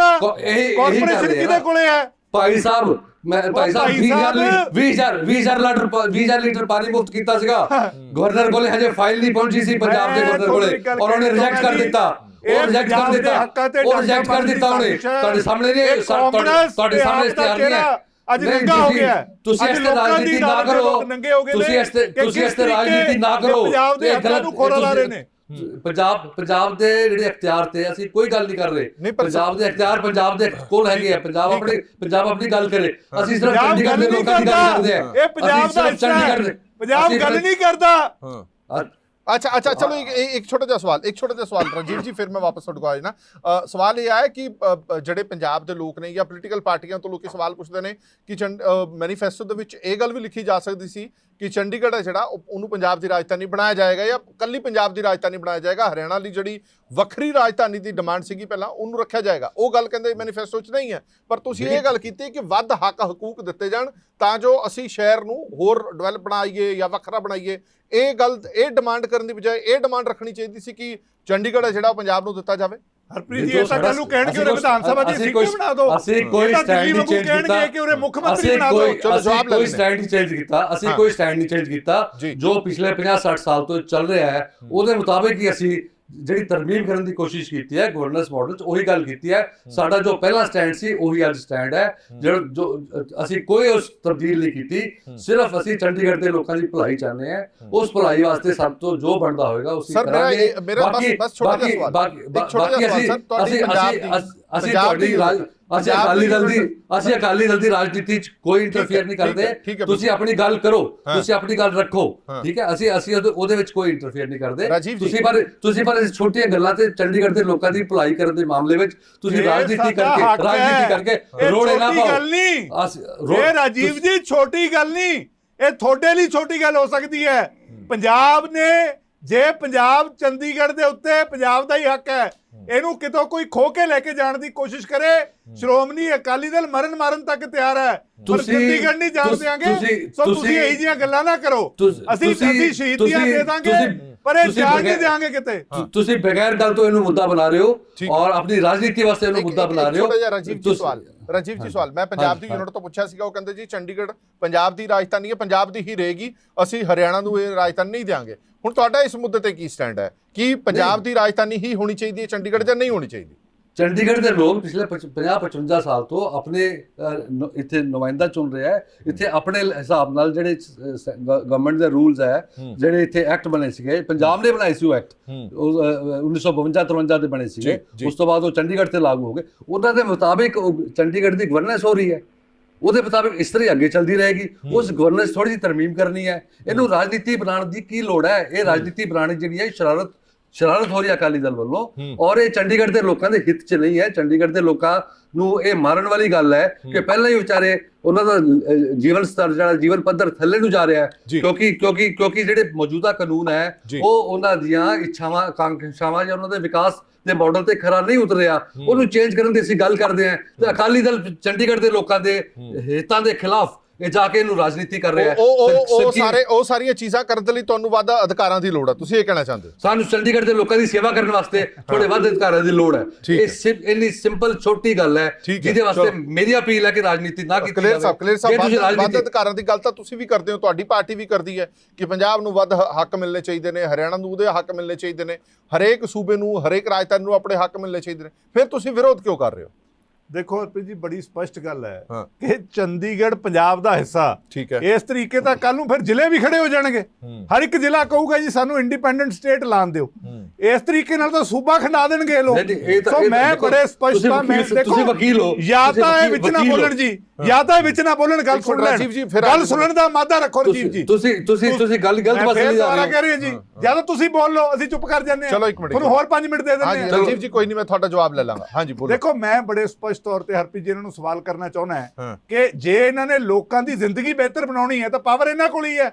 ਕਾਰਪੋਰੇਸ਼ਨ ਕਿਹਦੇ ਕੋਲੇ ਹੈ ਭਾਈ ਸਾਹਿਬ ਮੈਂ ਭਾਈ ਸਾਹਿਬ ਭਾਈ 20000 ਸਾਹਿਬ- 20000 20000 ਲੀਟਰ 20000 ਲੀਟਰ ਪਾਣੀ ਮੁਫਤ ਕੀਤਾ ਸੀਗਾ। ਗਵਰਨਰ ਕੋਲੇ ਹਜੇ ਫਾਈਲ ਨਹੀਂ ਪਹੁੰਚੀ ਸੀ ਪੰਜਾਬ ਦੇ ਗਵਰਨਰ ਕੋਲੇ। ਔਰ ਉਹਨੇ ਰਿਜੈਕਟ ਕਰ ਦਿੱਤਾ। ਉਹ ਰਿਜੈਕਟ ਕਰ ਦਿੱਤਾ। ਉਹ ਰਿਜੈਕਟ ਕਰ ਦਿੱਤਾ ਉਹਨੇ। ਤੁਹਾਡੇ ਸਾਹਮਣੇ ਨਹੀਂ ਤੁਹਾਡੇ ਸਾਹਮਣੇ ਇਸ਼ਤਿਹਾਰ ਨਹੀਂ ਹੈ। ਅੱਜ ਨੰਗਾ ਹੋ ਗਿਆ। ਤੁਸੀਂ ਇਸ ਤੇ ਰਾਜਨੀਤੀ ਨਾ ਕਰੋ। ਤੁਸੀਂ ਇਸ ਤੇ ਤੁਸੀਂ ਇਸ ਤੇ ਰਾਜਨੀਤੀ ਨਾ ਕਰੋ। ਪੰਜਾਬ ਦੇ ਹੱਕਾਂ ਨੂੰ ਖੋਰਾ ਲਾ ਰਹੇ ਨੇ? ਪੰਜਾਬ ਪੰਜਾਬ ਦੇ ਜਿਹੜੇ ਅਖਤਿਆਰ ਤੇ ਅਸੀਂ ਕੋਈ ਗੱਲ ਨਹੀਂ ਕਰ ਰਹੇ। ਪੰਜਾਬ ਦੇ ਅਖਤਿਆਰ ਪੰਜਾਬ ਦੇ ਕੋਲ ਹੈਗੇ ਆ। ਪੰਜਾਬ ਆਪਣੀ ਪੰਜਾਬ ਆਪਣੀ ਗੱਲ ਕਰੇ। ਅਸੀਂ ਸਿਰਫ ਚੰਡੀਗੜ੍ਹ ਗੱਲ ਦੇ ਨਹੀਂ ਲੋਕਾਂ ਦੀ ਗੱਲ ਕਰਦਾ। ਆ। ਇਹ ਪੰਜਾਬ ਦਾ ਚੰਡੀਗੜ੍ਹ ਪੰਜਾਬ ਗੱਲ ਨਹੀਂ ਕਰਦਾ। ਹਾਂ। ਅੱਛਾ ਚਲੋ ਇੱਕ ਇੱਕ ਇੱਕ ਛੋਟਾ ਜਿਹਾ ਸਵਾਲ ਇੱਕ ਛੋਟਾ ਜਿਹਾ ਸਵਾਲ ਰਜੀਵ ਜੀ ਫਿਰ ਮੈਂ ਵਾਪਸ ਤੁਹਾਡੇ ਕੋਲ ਆ ਜਾਣਾ। ਸਵਾਲ ਇਹ ਆਇਆ ਕਿ ਜਿਹੜੇ ਪੰਜਾਬ ਦੇ ਲੋਕ ਨੇ ਜਾਂ ਪੋਲੀਟੀਕਲ ਪਾਰਟੀਆਂ ਤੋਂ ਲੋਕੀ ਸਵਾਲ ਪੁੱਛਦੇ ਨੇ ਕਿ ਮੈਨੀਫੈਸਟੋ ਦੇ ਵਿੱਚ ਇਹ ਗੱਲ ਵੀ ਲਿਖੀ ਜਾ ਸਕਦੀ ਸੀ ਕਿ ਚੰਡੀਗੜ੍ਹ ਹੈ ਜਿਹੜਾ ਉਹ- ਉਹਨੂੰ ਪੰਜਾਬ ਦੀ ਰਾਜਧਾਨੀ ਬਣਾਇਆ ਜਾਏਗਾ ਜਾਂ ਕੱਲੀ ਪੰਜਾਬ ਦੀ ਰਾਜਧਾਨੀ ਬਣਾਇਆ ਜਾਏਗਾ? ਹਰਿਆਣਾ ਲਈ ਜਿਹੜੀ ਵੱਖਰੀ ਰਾਜਧਾਨੀ ਦੀ ਡਿਮਾਂਡ ਸੀਗੀ ਪਹਿਲਾਂ ਉਹਨੂੰ ਰੱਖਿਆ ਜਾਏਗਾ। ਉਹ ਗੱਲ ਕਹਿੰਦੇ ਮੈਨੀਫੈਸਟੋ 'ਚ ਨਹੀਂ ਹੈ। ਪਰ ਤੁਸੀਂ ਇਹ ਗੱਲ ਕੀਤੀ ਕਿ ਵੱਧ ਹੱਕ ਹਕੂਕ ਦਿੱਤੇ ਜਾਣ ਤਾਂ ਜੋ ਅਸੀਂ ਸ਼ਹਿਰ ਨੂੰ ਹੋਰ ਡਿਵੈਲਪ ਬਣਾਈਏ ਜਾਂ ਵੱਖਰਾ ਬਣਾਈਏ। ਇਹ ਗੱਲ ਇਹ ਡਿਮਾਂਡ ਕਰਨ ਦੀ ਬਜਾਏ ਇਹ ਡਿਮਾਂਡ ਰੱਖਣੀ ਚਾਹੀਦੀ ਸੀ ਕਿ ਚੰਡੀਗੜ੍ਹ ਹੈ ਜਿਹੜਾ ਪੰਜਾਬ ਨੂੰ ਦਿੱਤਾ ਜਾਵੇ। ਹਰਪ੍ਰੀਤ ਜੀ ਇਹ ਤਾਂ ਕੱਲ ਕਹਿਣਗੇ ਉਹਨੇ ਵਿਧਾਨ ਸਭਾ ਦੀ ਅਸੀਂ ਸੀਟ ਕੋਈ ਬਣਾ ਦਿਓ। ਅਸੀਂ ਕੋਈ ਸਟੈਂਡ ਨਹੀਂ ਚੇਂਜ ਕੀਤਾ ਕਹਿਣਗੇ ਕਿ ਉਹਨੇ ਮੁੱਖ ਮੰਤਰੀ ਅਸੀਂ ਬਣਾ ਦਿਓ। ਕੋਈ ਚਲੋ ਜਵਾਬ ਲੈ ਕੋਈ ਸਟੈਂਡ ਨਹੀਂ ਚੇਂਜ ਕੀਤਾ। ਅਸੀਂ। ਕੋਈ ਸਟੈਂਡ ਨਹੀਂ ਚੇਂਜ ਕੀਤਾ। ਜੀ। ਜੋ ਪਿਛਲੇ 50 60 ਸਾਲ ਤੋਂ ਚੱਲ ਰਿਹਾ ਹੈ। ਉਹਦੇ ਮੁਤਾਬਿਕ ਹੀ ਅਸੀਂ ਜਿਹੜੀ ਤਰਮੀਮ ਕਰਨ ਦੀ ਕੋਸ਼ਿਸ਼ ਕੀਤੀ ਹੈ ਗਵਰਨੈਂਸ ਮਾਡਲ ਚ ਉਹੀ ਗੱਲ ਕੀਤੀ ਹੈ। ਸਾਡਾ ਜੋ ਪਹਿਲਾ ਸਟੈਂਡ ਸੀ ਉਹੀ ਅੱਜ ਸਟੈਂਡ ਹੈ। ਜਿਹੜਾ ਜੋ ਅਸੀਂ ਕੋਈ ਉਸ ਤਬਦੀਲ ਨਹੀਂ ਕੀਤੀ। ਸਿਰਫ ਅਸੀਂ ਚੰਡੀਗੜ੍ਹ ਦੇ ਲੋਕਾਂ ਦੀ ਭਲਾਈ ਚਾਹੁੰਦੇ ਹਾਂ। ਉਸ ਭਲਾਈ ਵਾਸਤੇ ਸਭ ਤੋਂ ਜੋ ਬਣਦਾ ਹੋਏਗਾ ਉਸੇ ਕਰਾਂਗੇ। ਬਾਕੀ- ਬਸ ਛੋਟਾ ਜਿਹਾ ਬਾਕੀ- ਸਵਾਲ। ਬਾਕੀ ਅਸੀਂ ਅਸੀਂ ਪੰਜਾਬ ਅਸੀਂ ਤੁਹਾਡੀ ਰਾਜ ਅਸੀਂ ਅਕਾਲੀ ਦਲ ਦੀ ਅਸੀਂ ਅਕਾਲੀ ਦਲ ਦੀ ਰਾਜਨੀਤੀ ਚ ਕੋਈ ਇੰਟਰਫੇਅਰ ਨਹੀਂ ਕਰਦੇ। ਤੁਸੀਂ ਆਪਣੀ ਗੱਲ ਕਰੋ। ਤੁਸੀਂ ਆਪਣੀ ਗੱਲ ਰੱਖੋ। ਠੀਕ ਹੈ? ਅਸੀਂ ਅਸੀਂ ਉਹਦੇ- ਵਿੱਚ ਕੋਈ ਇੰਟਰਫੇਅਰ ਨਹੀਂ ਕਰਦੇ। ਤੁਸੀਂ ਪਰ ਤੁਸੀਂ ਪਰ ਛੋਟੀਆਂ ਗੱਲਾਂ ਤੇ ਚੰਡੀਗੜ੍ਹ ਦੇ ਲੋਕਾਂ ਦੀ ਭਲਾਈ ਕਰਨ ਦੇ ਮਾਮਲੇ ਵਿੱਚ ਤੁਸੀਂ ਰਾਜਨੀਤੀ ਕਰਕੇ। ਰਾਜਨੀਤੀ ਕਰਕੇ ਰੋੜੇ ਨਾ ਪਾਓ। ਇਹ ਰਾਜੀਵ ਜੀ ਛੋਟੀ ਗੱਲ ਨਹੀਂ। ਇਹ ਤੁਹਾਡੇ ਲਈ ਛੋਟੀ ਗੱਲ ਹੋ ਸਕਦੀ ਹੈ। ਪੰਜਾਬ ਨੇ ਜੇ ਪੰਜਾਬ ਚੰਡੀਗੜ੍ਹ ਦੇ ਉੱਤੇ ਪੰਜਾਬ ਦਾ ਹੀ ਹੱਕ ਹੈ ਇਹਨੂੰ ਕਿਤੋਂ ਕੋਈ ਖੋ ਕੇ ਲੈ ਕੇ ਜਾਣ ਦੀ ਕੋਸ਼ਿਸ਼ ਕਰੇ ਸ਼੍ਰੋਮਣੀ ਅਕਾਲੀ ਦਲ ਮਰਨ ਮਾਰਨ ਤੱਕ ਤਿਆਰ ਹੈ ਪਰ ਤੁਸੀਂ- ਚੰਡੀਗੜ੍ਹ ਨਹੀਂ ਜਾਣ ਤੁਸੀਂ- ਸੋ ਤੁਸੀਂ ਇਹੀ ਜੀਆਂ ਗੱਲਾਂ ਨਾ ਕਰੋ। ਅਸੀਂ ਅਸੀਂ ਸ਼ਹੀਦੀਆਂ ਦੇ ਦਾਂਗੇ ਪਰ ਇਹ ਜਾਣ ਨਹੀਂ ਦਿਆਂਗੇ ਕਿਤੇ। ਤੁਸੀਂ ਬਗੈਰ ਗੱਲ ਤੋਂ ਇਹਨੂੰ ਮੁੱਦਾ ਬਣਾ ਰਹੇ ਹੋ। ਔਰ ਆਪਣੀ ਰਾਜਨੀਤੀ ਵਾਸਤੇ ਇਹਨੂੰ ਮੁੱਦਾ ਬਣਾ ਰਹੇ ਹੋ। ਛੋਟਾ ਜਿਹਾ ਰਾਜੀਵ ਜੀ ਤੁਸੀਂ- ਸਵਾਲ। ਰਾਜੀਵ ਜੀ ਸਵਾਲ ਮੈਂ ਪੰਜਾਬ ਦੀ ਯੂਨਿਟ ਤੋਂ ਪੁੱਛਿਆ ਸੀਗਾ ਉਹ ਕਹਿੰਦੇ ਜੀ ਚੰਡੀਗੜ੍ਹ ਪੰਜਾਬ ਦੀ ਰਾਜਧਾਨੀ ਹੈ ਪੰਜਾਬ ਦੀ ਹੀ ਰਹੇਗੀ ਅਸੀਂ ਹਰਿਆਣਾ ਨੂੰ ਇਹ ਰਾਜਧਾਨੀ ਨਹੀਂ ਦਿਆਂਗੇ। ਹੁਣ ਤੁਹਾਡਾ ਇਸ ਮੁੱਦੇ ਤੇ ਕੀ ਸਟੈਂਡ ਹੈ? ਕਿ ਪੰਜਾਬ ਦੀ ਰਾਜਧਾਨੀ ਹੀ ਹੋਣੀ ਚਾਹੀਦੀ ਹੈ ਚੰਡੀਗੜ੍ਹ ਜਾਂ ਨਹੀਂ ਹੋਣੀ ਚਾਹੀਦੀ? ਚੰਡੀਗੜ੍ਹ ਦੇ ਲੋਕ ਪਿਛਲੇ 50 55 ਸਾਲ ਤੋਂ ਆਪਣੇ ਇੱਥੇ ਨੁਮਾਇੰਦਾ ਚੁਣ ਰਿਹਾ ਹੈ। ਇੱਥੇ ਆਪਣੇ ਹਿਸਾਬ ਨਾਲ ਜਿਹੜੇ ਗਵਰਨਮੈਂਟ ਦੇ ਰੂਲਸ ਹੈ। ਜਿਹੜੇ ਇੱਥੇ ਐਕਟ ਬਣੇ ਸੀਗੇ ਪੰਜਾਬ ਨੇ ਬਣਾਏ ਸੀ ਉਹ ਐਕਟ ਹੂੰ। ਉਹ 1952 53 ਦੇ ਬਣੇ ਸੀਗੇ। ਉਸ ਤੋਂ ਬਾਅਦ ਉਹ ਚੰਡੀਗੜ੍ਹ ਤੇ ਲਾਗੂ ਹੋ ਗਏ। ਉਹਨਾਂ ਦੇ ਮੁਤਾਬਿਕ ਉਹ ਚੰਡੀਗੜ੍ਹ ਦੀ ਗਵਰਨੈਂਸ ਹੋ ਰਹੀ ਹੈ। ਉਹਦੇ ਮੁਤਾਬਿਕ ਇਸ ਤਰ੍ਹਾਂ ਹੀ ਅੱਗੇ ਚੱਲਦੀ ਰਹੇਗੀ। ਉਸ ਗਵਰਨੈਂਸ ਥੋੜੀ ਜਿਹੀ ਤਰਮੀਮ ਕਰਨੀ ਹੈ। ਇਹਨੂੰ ਰਾਜਨੀਤੀ ਬਣਾਉਣ ਦੀ ਕੀ ਲੋੜ ਹੈ? ਇਹ ਰਾਜਨੀਤੀ ਬਣਾਉਣੀ ਜਿਹੜੀ ਹੈ ਸ਼ਰਾਰਤ ਸ਼ਰਾਰਤ ਹੋ ਰਹੀ ਹੈ ਅਕਾਲੀ ਦਲ ਵੱਲੋਂ। ਔਰ ਇਹ ਚੰਡੀਗੜ੍ਹ ਦੇ ਲੋਕਾਂ ਦੇ ਹਿੱਤ 'ਚ ਨਹੀਂ ਹੈ। ਚੰਡੀਗੜ੍ਹ ਦੇ ਲੋਕਾਂ ਨੂੰ ਇਹ ਮਾਰਨ ਵਾਲੀ ਗੱਲ ਹੈ ਕਿ ਪਹਿਲਾਂ ਹੀ ਵਿਚਾਰੇ ਉਹਨਾਂ ਦਾ ਜੀਵਨ ਸਤਰ ਜਿਹੜਾ ਜੀਵਨ ਪੱਧਰ ਥੱਲੇ ਨੂੰ ਜਾ ਰਿਹਾ। ਹੈ। ਕਿਉਂਕਿ ਕਿਉਂਕਿ ਕਿਉਂਕਿ ਜਿਹੜੇ ਮੌਜੂਦਾ ਕਾਨੂੰਨ ਹੈ। ਉਹ ਉਹਨਾਂ ਦੀਆਂ ਇੱਛਾਵਾਂ ਆਕਾਂਖਾਵਾਂ ਜਾਂ ਉਹਨਾਂ ਦੇ ਵਿਕਾਸ ਦੇ ਮਾਡਲ ਤੇ ਖਰਾ ਨਹੀਂ ਉਤਰਿਆ। ਉਹਨੂੰ ਚੇਂਜ ਕਰਨ ਦੀ ਅਸੀਂ ਗੱਲ ਕਰਦੇ ਹਾਂ। ਤੇ ਅਕਾਲੀ ਦਲ ਚੰਡੀਗੜ੍ਹ ਦੇ ਲੋਕਾਂ ਦੇ ਹਿੱਤਾਂ ਦੇ ਖਿਲਾਫ ਇਹ ਜਾ ਕੇ ਇਹਨੂੰ ਰਾਜਨੀਤੀ ਕਰ ਰਿਹਾ ਹੈ। ਉਹ ਉਹ ਸਾਰੇ ਉਹ ਸਾਰੀਆਂ ਚੀਜ਼ਾਂ ਕਰਨ ਦੇ ਲਈ ਤੁਹਾਨੂੰ ਵੱਧ ਅਧਿਕਾਰਾਂ ਦੀ ਲੋੜ ਹੈ ਤੁਸੀਂ ਇਹ ਕਹਿਣਾ ਚਾਹੁੰਦੇ ਹੋ? ਸਾਨੂੰ ਚੰਡੀਗੜ੍ਹ ਦੇ ਲੋਕਾਂ ਦੀ ਸੇਵਾ ਕਰਨ ਵਾਸਤੇ ਥੋੜੇ ਵੱਧ ਅਧਿਕਾਰਾਂ ਦੀ ਲੋੜ ਹੈ। ਇਹ ਸਿਰਫ ਇੰਨੀ ਸਿੰਪਲ ਛੋਟੀ ਗੱਲ ਹੈ ਜਿਹਦੇ ਵਾਸਤੇ। ਮੇਰੀ ਅਪੀਲ ਹੈ ਕਿ ਰਾਜਨੀਤੀ ਨਾ ਕੀਤੀ ਕਲੀਅਰ ਸਾਹਿਬ ਕਲੀਅਰ ਸਾਹਿਬ ਵੱਧ- ਅਧਿਕਾਰਾਂ ਦੀ ਗੱਲ ਤਾਂ ਤੁਸੀਂ ਵੀ ਕਰਦੇ ਹੋ ਤੁਹਾਡੀ ਪਾਰਟੀ ਵੀ ਕਰਦੀ ਹੈ ਕਿ ਪੰਜਾਬ ਨੂੰ ਵੱਧ ਹੱਕ ਮਿਲਣੇ ਚਾਹੀਦੇ ਨੇ ਹਰਿਆਣਾ ਨੂੰ ਉਹਦੇ ਹੱਕ ਮਿਲਣੇ ਚਾਹੀਦੇ ਨੇ ਹਰੇਕ ਸੂਬੇ ਨੂੰ ਹਰੇਕ ਰਾਜਧਾਨੀ ਨੂੰ ਆਪਣੇ ਹੱਕ ਮਿਲਣੇ ਚਾਹੀਦੇ ਨੇ। ਫਿਰ ਤੁਸੀਂ ਵਿਰੋਧ ਕਿਉਂ ਕਰ ਰਹੇ ਹੋ? ਦੇਖੋ ਹਰਪ੍ਰੀਤ ਜੀ ਬੜੀ ਸਪਸ਼ਟ ਗੱਲ ਹੈ। ਕਿ ਚੰਡੀਗੜ੍ਹ ਪੰਜਾਬ ਦਾ ਹਿੱਸਾ ਠੀਕ ਹੈ। ਇਸ ਤਰੀਕੇ ਤਾਂ ਕੱਲ ਨੂੰ ਫਿਰ ਜ਼ਿਲ੍ਹੇ ਵੀ ਖੜੇ ਹੋ ਜਾਣਗੇ। ਹਰ ਇੱਕ ਜ਼ਿਲ੍ਹਾ ਕਹੂਗਾ ਜੀ ਸਾਨੂੰ ਇੰਡੀਪੈਂਡੈਂਟ ਸਟੇਟ ਲਾਣ ਦਿਓ। ਇਸ ਤਰੀਕੇ ਨਾਲ ਤਾਂ ਸੂਬਾ ਖੰਡਾ ਦੇਣਗੇ ਇਹ ਲੋਕ। ਸੋ ਮੈਂ ਬੜੇ ਸਪਸ਼ਟ ਤੁਸੀਂ ਤਾਂ ਮੈਂ ਦੇਖੋ ਤੁਸੀਂ ਵਕੀਲ ਹੋ, ਜਾਂ ਤਾਂ ਇਹ ਵਿੱਚ ਨਾ। ਬੋਲਣ ਜੀ ਜਾਂ ਤਾਂ ਇਹ ਵਿੱਚ ਨਾ ਬੋਲਣ ਗੱਲ ਸੁਣ ਲੈਣ। ਰਾਜੀਵ ਜੀ, ਫਿਰ ਗੱਲ ਸੁਣਨ ਦਾ ਮਾਦਾ ਰੱਖੋ ਰਜੀਵ ਜੀ। ਤੁਸੀਂ ਤੁਸੀਂ ਤੁਸੀਂ ਗੱਲ ਗਲਤ ਪਾਸੇ ਲੈ ਜਾ ਰਹੇ ਕਹਿ ਰਹੀ ਜੀ ਜਾਂ ਤਾਂ ਤੁਸੀਂ ਬੋਲ ਲਓ ਅਸੀਂ ਚੁੱਪ ਕਰ ਜਾਂਦੇ ਹਾਂ। ਚਲੋ ਇੱਕ ਮਿੰਟ, ਤੁਹਾਨੂੰ ਹੋਰ 5 ਮਿੰਟ ਦੇ ਦਿੰਦੇ ਹਾਂ। ਰਾਜੀਵ ਜੀ ਕੋਈ ਨਹੀਂ ਮੈਂ ਤੁਹਾਡਾ ਜਵਾਬ ਲੈ ਲਾਂਗਾ। ਹਾਂਜੀ ਬੋਲੋ। ਦੇਖੋ ਮੈਂ ਬੜੇ ਸਪਸ਼ਟ ਤੌਰ ਤੇ ਹਰਪ੍ਰੀਤ ਜੀ ਇਹਨਾਂ ਨੂੰ ਸਵਾਲ ਕਰਨਾ ਚਾਹੁੰਦਾ ਹਾਂ। ਕਿ ਜੇ ਇਹਨਾਂ ਨੇ ਲੋਕਾਂ ਦੀ ਜ਼ਿੰਦਗੀ ਬਿਹਤਰ ਬਣਾਉਣੀ ਹੈ ਤਾਂ ਪਾਵਰ ਇਹਨਾਂ ਕੋਲ ਹੀ ਹੈ।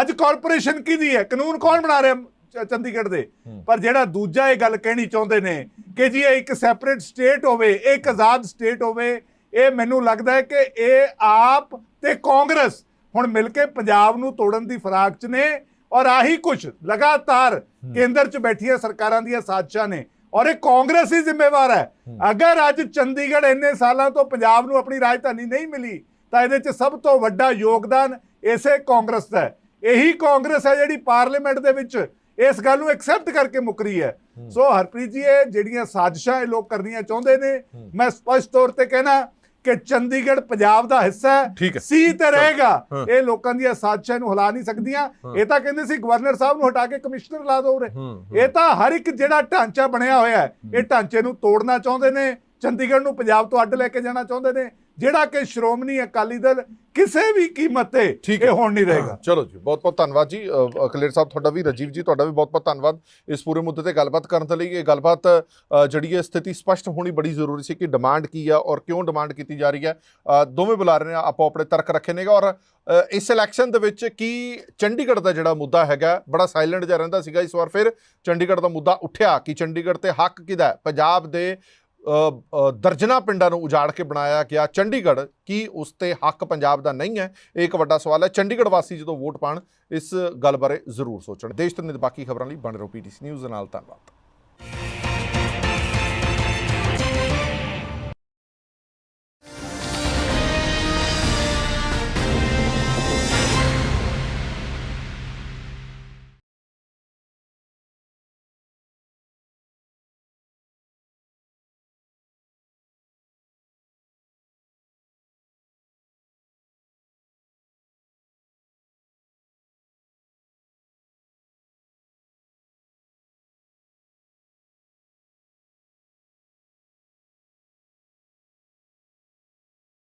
ਅੱਜ ਕਾਰਪੋਰੇਸ਼ਨ ਕਿਹਦੀ ਹੈ? ਕਾਨੂੰਨ ਕੌਣ ਬਣਾ ਰਿਹਾ ਚੰਡੀਗੜ੍ਹ ਦੇ? ਪਰ ਜਿਹੜਾ ਦੂਜਾ ਇਹ ਗੱਲ ਕਹਿਣੀ ਚਾਹੁੰਦੇ ਨੇ ਕਿ ਜੀ ਇਹ ਇੱਕ ਸੈਪਰੇਟ ਸਟੇਟ ਹੋਵੇ ਇਹ ਇੱਕ ਆਜ਼ਾਦ ਸਟੇਟ ਹੋਵੇ ਇਹ ਮੈਨੂੰ ਲੱਗਦਾ ਹੈ ਕਿ ਇਹ ਆਪ ਤੇ ਕਾਂਗਰਸ ਹੁਣ ਮਿਲ ਕੇ ਪੰਜਾਬ ਨੂੰ ਤੋੜਨ ਦੀ ਫਰਾਕ 'ਚ ਨੇ ਔਰ ਆਹੀ ਕੁਝ ਲਗਾਤਾਰ ਕੇਂਦਰ 'ਚ ਬੈਠੀਆਂ ਸਰਕਾਰਾਂ ਦੀਆਂ ਸਾਜ਼ਿਸ਼ਾਂ ਨੇ। ਔਰ ਇਹ ਕਾਂਗਰਸ ਹੀ ਜ਼ਿੰਮੇਵਾਰ ਹੈ। ਅਗਰ ਅੱਜ ਚੰਡੀਗੜ੍ਹ ਇੰਨੇ ਸਾਲਾਂ ਤੋਂ ਪੰਜਾਬ ਨੂੰ ਆਪਣੀ ਰਾਜਧਾਨੀ ਨਹੀਂ ਮਿਲੀ ਤਾਂ ਇਹਦੇ 'ਚ ਸਭ ਤੋਂ ਵੱਡਾ ਯੋਗਦਾਨ ਇਸੇ ਕਾਂਗਰਸ ਦਾ ਹੈ। ਇਹੀ ਕਾਂਗਰਸ ਹੈ ਜਿਹੜੀ ਪਾਰਲੀਮੈਂਟ ਦੇ ਵਿੱਚ ਇਸ ਗੱਲ ਨੂੰ ਐਕਸੈਪਟ ਕਰਕੇ ਮੁਕਰੀ ਹੈ। ਸੋ ਹਰਪ੍ਰੀਤ ਜੀ ਇਹ ਜਿਹੜੀਆਂ ਸਾਜ਼ਿਸ਼ਾਂ ਇਹ ਲੋਕ ਕਰਨੀਆਂ ਚਾਹੁੰਦੇ ਨੇ ਮੈਂ ਸਪਸ਼ਟ ਤੌਰ ਤੇ ਕਹਿਣਾ ਕਿ ਚੰਡੀਗੜ੍ਹ ਪੰਜਾਬ ਦਾ ਹਿੱਸਾ ਹੈ। ਸੀ ਤੇ ਰਹੇਗਾ। ਇਹ ਲੋਕਾਂ ਦੀਆਂ ਸਾਜ਼ਿਸ਼ਾਂ ਨੂੰ ਹਿਲਾ ਨਹੀਂ ਸਕਦੀਆਂ। ਇਹ ਤਾਂ ਕਹਿੰਦੇ ਸੀ ਗਵਰਨਰ ਸਾਹਿਬ ਨੂੰ ਹਟਾ ਕੇ ਕਮਿਸ਼ਨਰ ਲਾ ਦੋ ਉਰੇ। ਇਹ ਤਾਂ ਹਰ ਇੱਕ ਜਿਹੜਾ ਢਾਂਚਾ ਬਣਿਆ ਹੋਇਆ ਹੈ ਇਹ ਢਾਂਚੇ ਨੂੰ ਤੋੜਨਾ ਚਾਹੁੰਦੇ ਨੇ ਚੰਡੀਗੜ੍ਹ ਨੂੰ ਪੰਜਾਬ ਤੋਂ ਅੱਡ ਲੈ ਕੇ ਜਾਣਾ ਚਾਹੁੰਦੇ ਨੇ। ਜਿਹੜਾ ਕਿ ਸ਼੍ਰੋਮਣੀ ਅਕਾਲੀ ਦਲ ਕਿਸੇ ਵੀ ਕੀਮਤ ਤੇ ਇਹ। ਹੁਣ ਨਹੀਂ ਰਹੇਗਾ। ਚਲੋ ਜੀ ਬਹੁਤ ਬਹੁਤ ਧੰਨਵਾਦ ਜੀ। ਅ, ਕਲੀਅਰ ਸਾਹਿਬ ਤੁਹਾਡਾ ਵੀ ਰਜੀਵ ਜੀ ਤੁਹਾਡਾ ਵੀ ਬਹੁਤ ਬਹੁਤ ਧੰਨਵਾਦ। ਇਸ ਪੂਰੇ ਮੁੱਦੇ ਤੇ ਗੱਲਬਾਤ ਕਰਨ ਦੇ ਲਈ ਇਹ ਗੱਲਬਾਤ ਜਿਹੜੀ ਹੈ ਸਥਿਤੀ ਸਪਸ਼ਟ ਹੋਣੀ ਬੜੀ ਜ਼ਰੂਰੀ ਸੀ ਕਿ ਡਿਮਾਂਡ ਕੀ ਆ ਔਰ ਕਿਉਂ ਡਿਮਾਂਡ ਕੀਤੀ ਜਾ ਰਹੀ ਹੈ। ਦੋਵੇਂ ਬੁਲਾਰੇ ਨੇ ਆਪੋ ਆਪਣੇ ਤਰਕ ਰੱਖੇ ਨੇਗਾ ਔਰ ਇਸ ਇਲੈਕਸ਼ਨ ਦੇ ਵਿੱਚ ਕੀ ਚੰਡੀਗੜ੍ਹ ਦਾ ਜਿਹੜਾ ਮੁੱਦਾ ਹੈਗਾ ਬੜਾ ਸਾਇਲੈਂਟ ਜਿਹਾ ਰਹਿੰਦਾ ਸੀਗਾ ਇਸ ਵਾਰ ਫਿਰ ਚੰਡੀਗੜ੍ਹ ਦਾ ਮੁੱਦਾ ਉੱਠਿਆ ਕਿ ਚੰਡੀਗੜ੍ਹ ਤੇ ਹੱਕ ਕਿਹਦਾ ਹੈ? ਪੰਜਾਬ ਦੇ ਦਰਜਨਾ ਪਿੰਡਾਂ ਨੂੰ ਉਜਾੜ ਕੇ ਬਣਾਇਆ ਗਿਆ ਚੰਡੀਗੜ੍ਹ। ਕੀ ਉਸ ਤੇ ਹੱਕ ਪੰਜਾਬ ਦਾ ਨਹੀਂ ਹੈ? ਇਹ ਇੱਕ ਵੱਡਾ ਸਵਾਲ ਹੈ। ਚੰਡੀਗੜ੍ਹ ਵਾਸੀ ਜਦੋਂ ਵੋਟ ਪਾਣ, ਇਸ ਗੱਲ ਬਾਰੇ ਜ਼ਰੂਰ ਸੋਚਣ। ਦੇਸ਼ ਤੇ ਬਾਕੀ ਖਬਰਾਂ ਲਈ ਬਣ ਰਹੋ ਪੀਟੀਸੀ ਨਿਊਜ਼ ਦੇ ਨਾਲ। ਧੰਨਵਾਦ।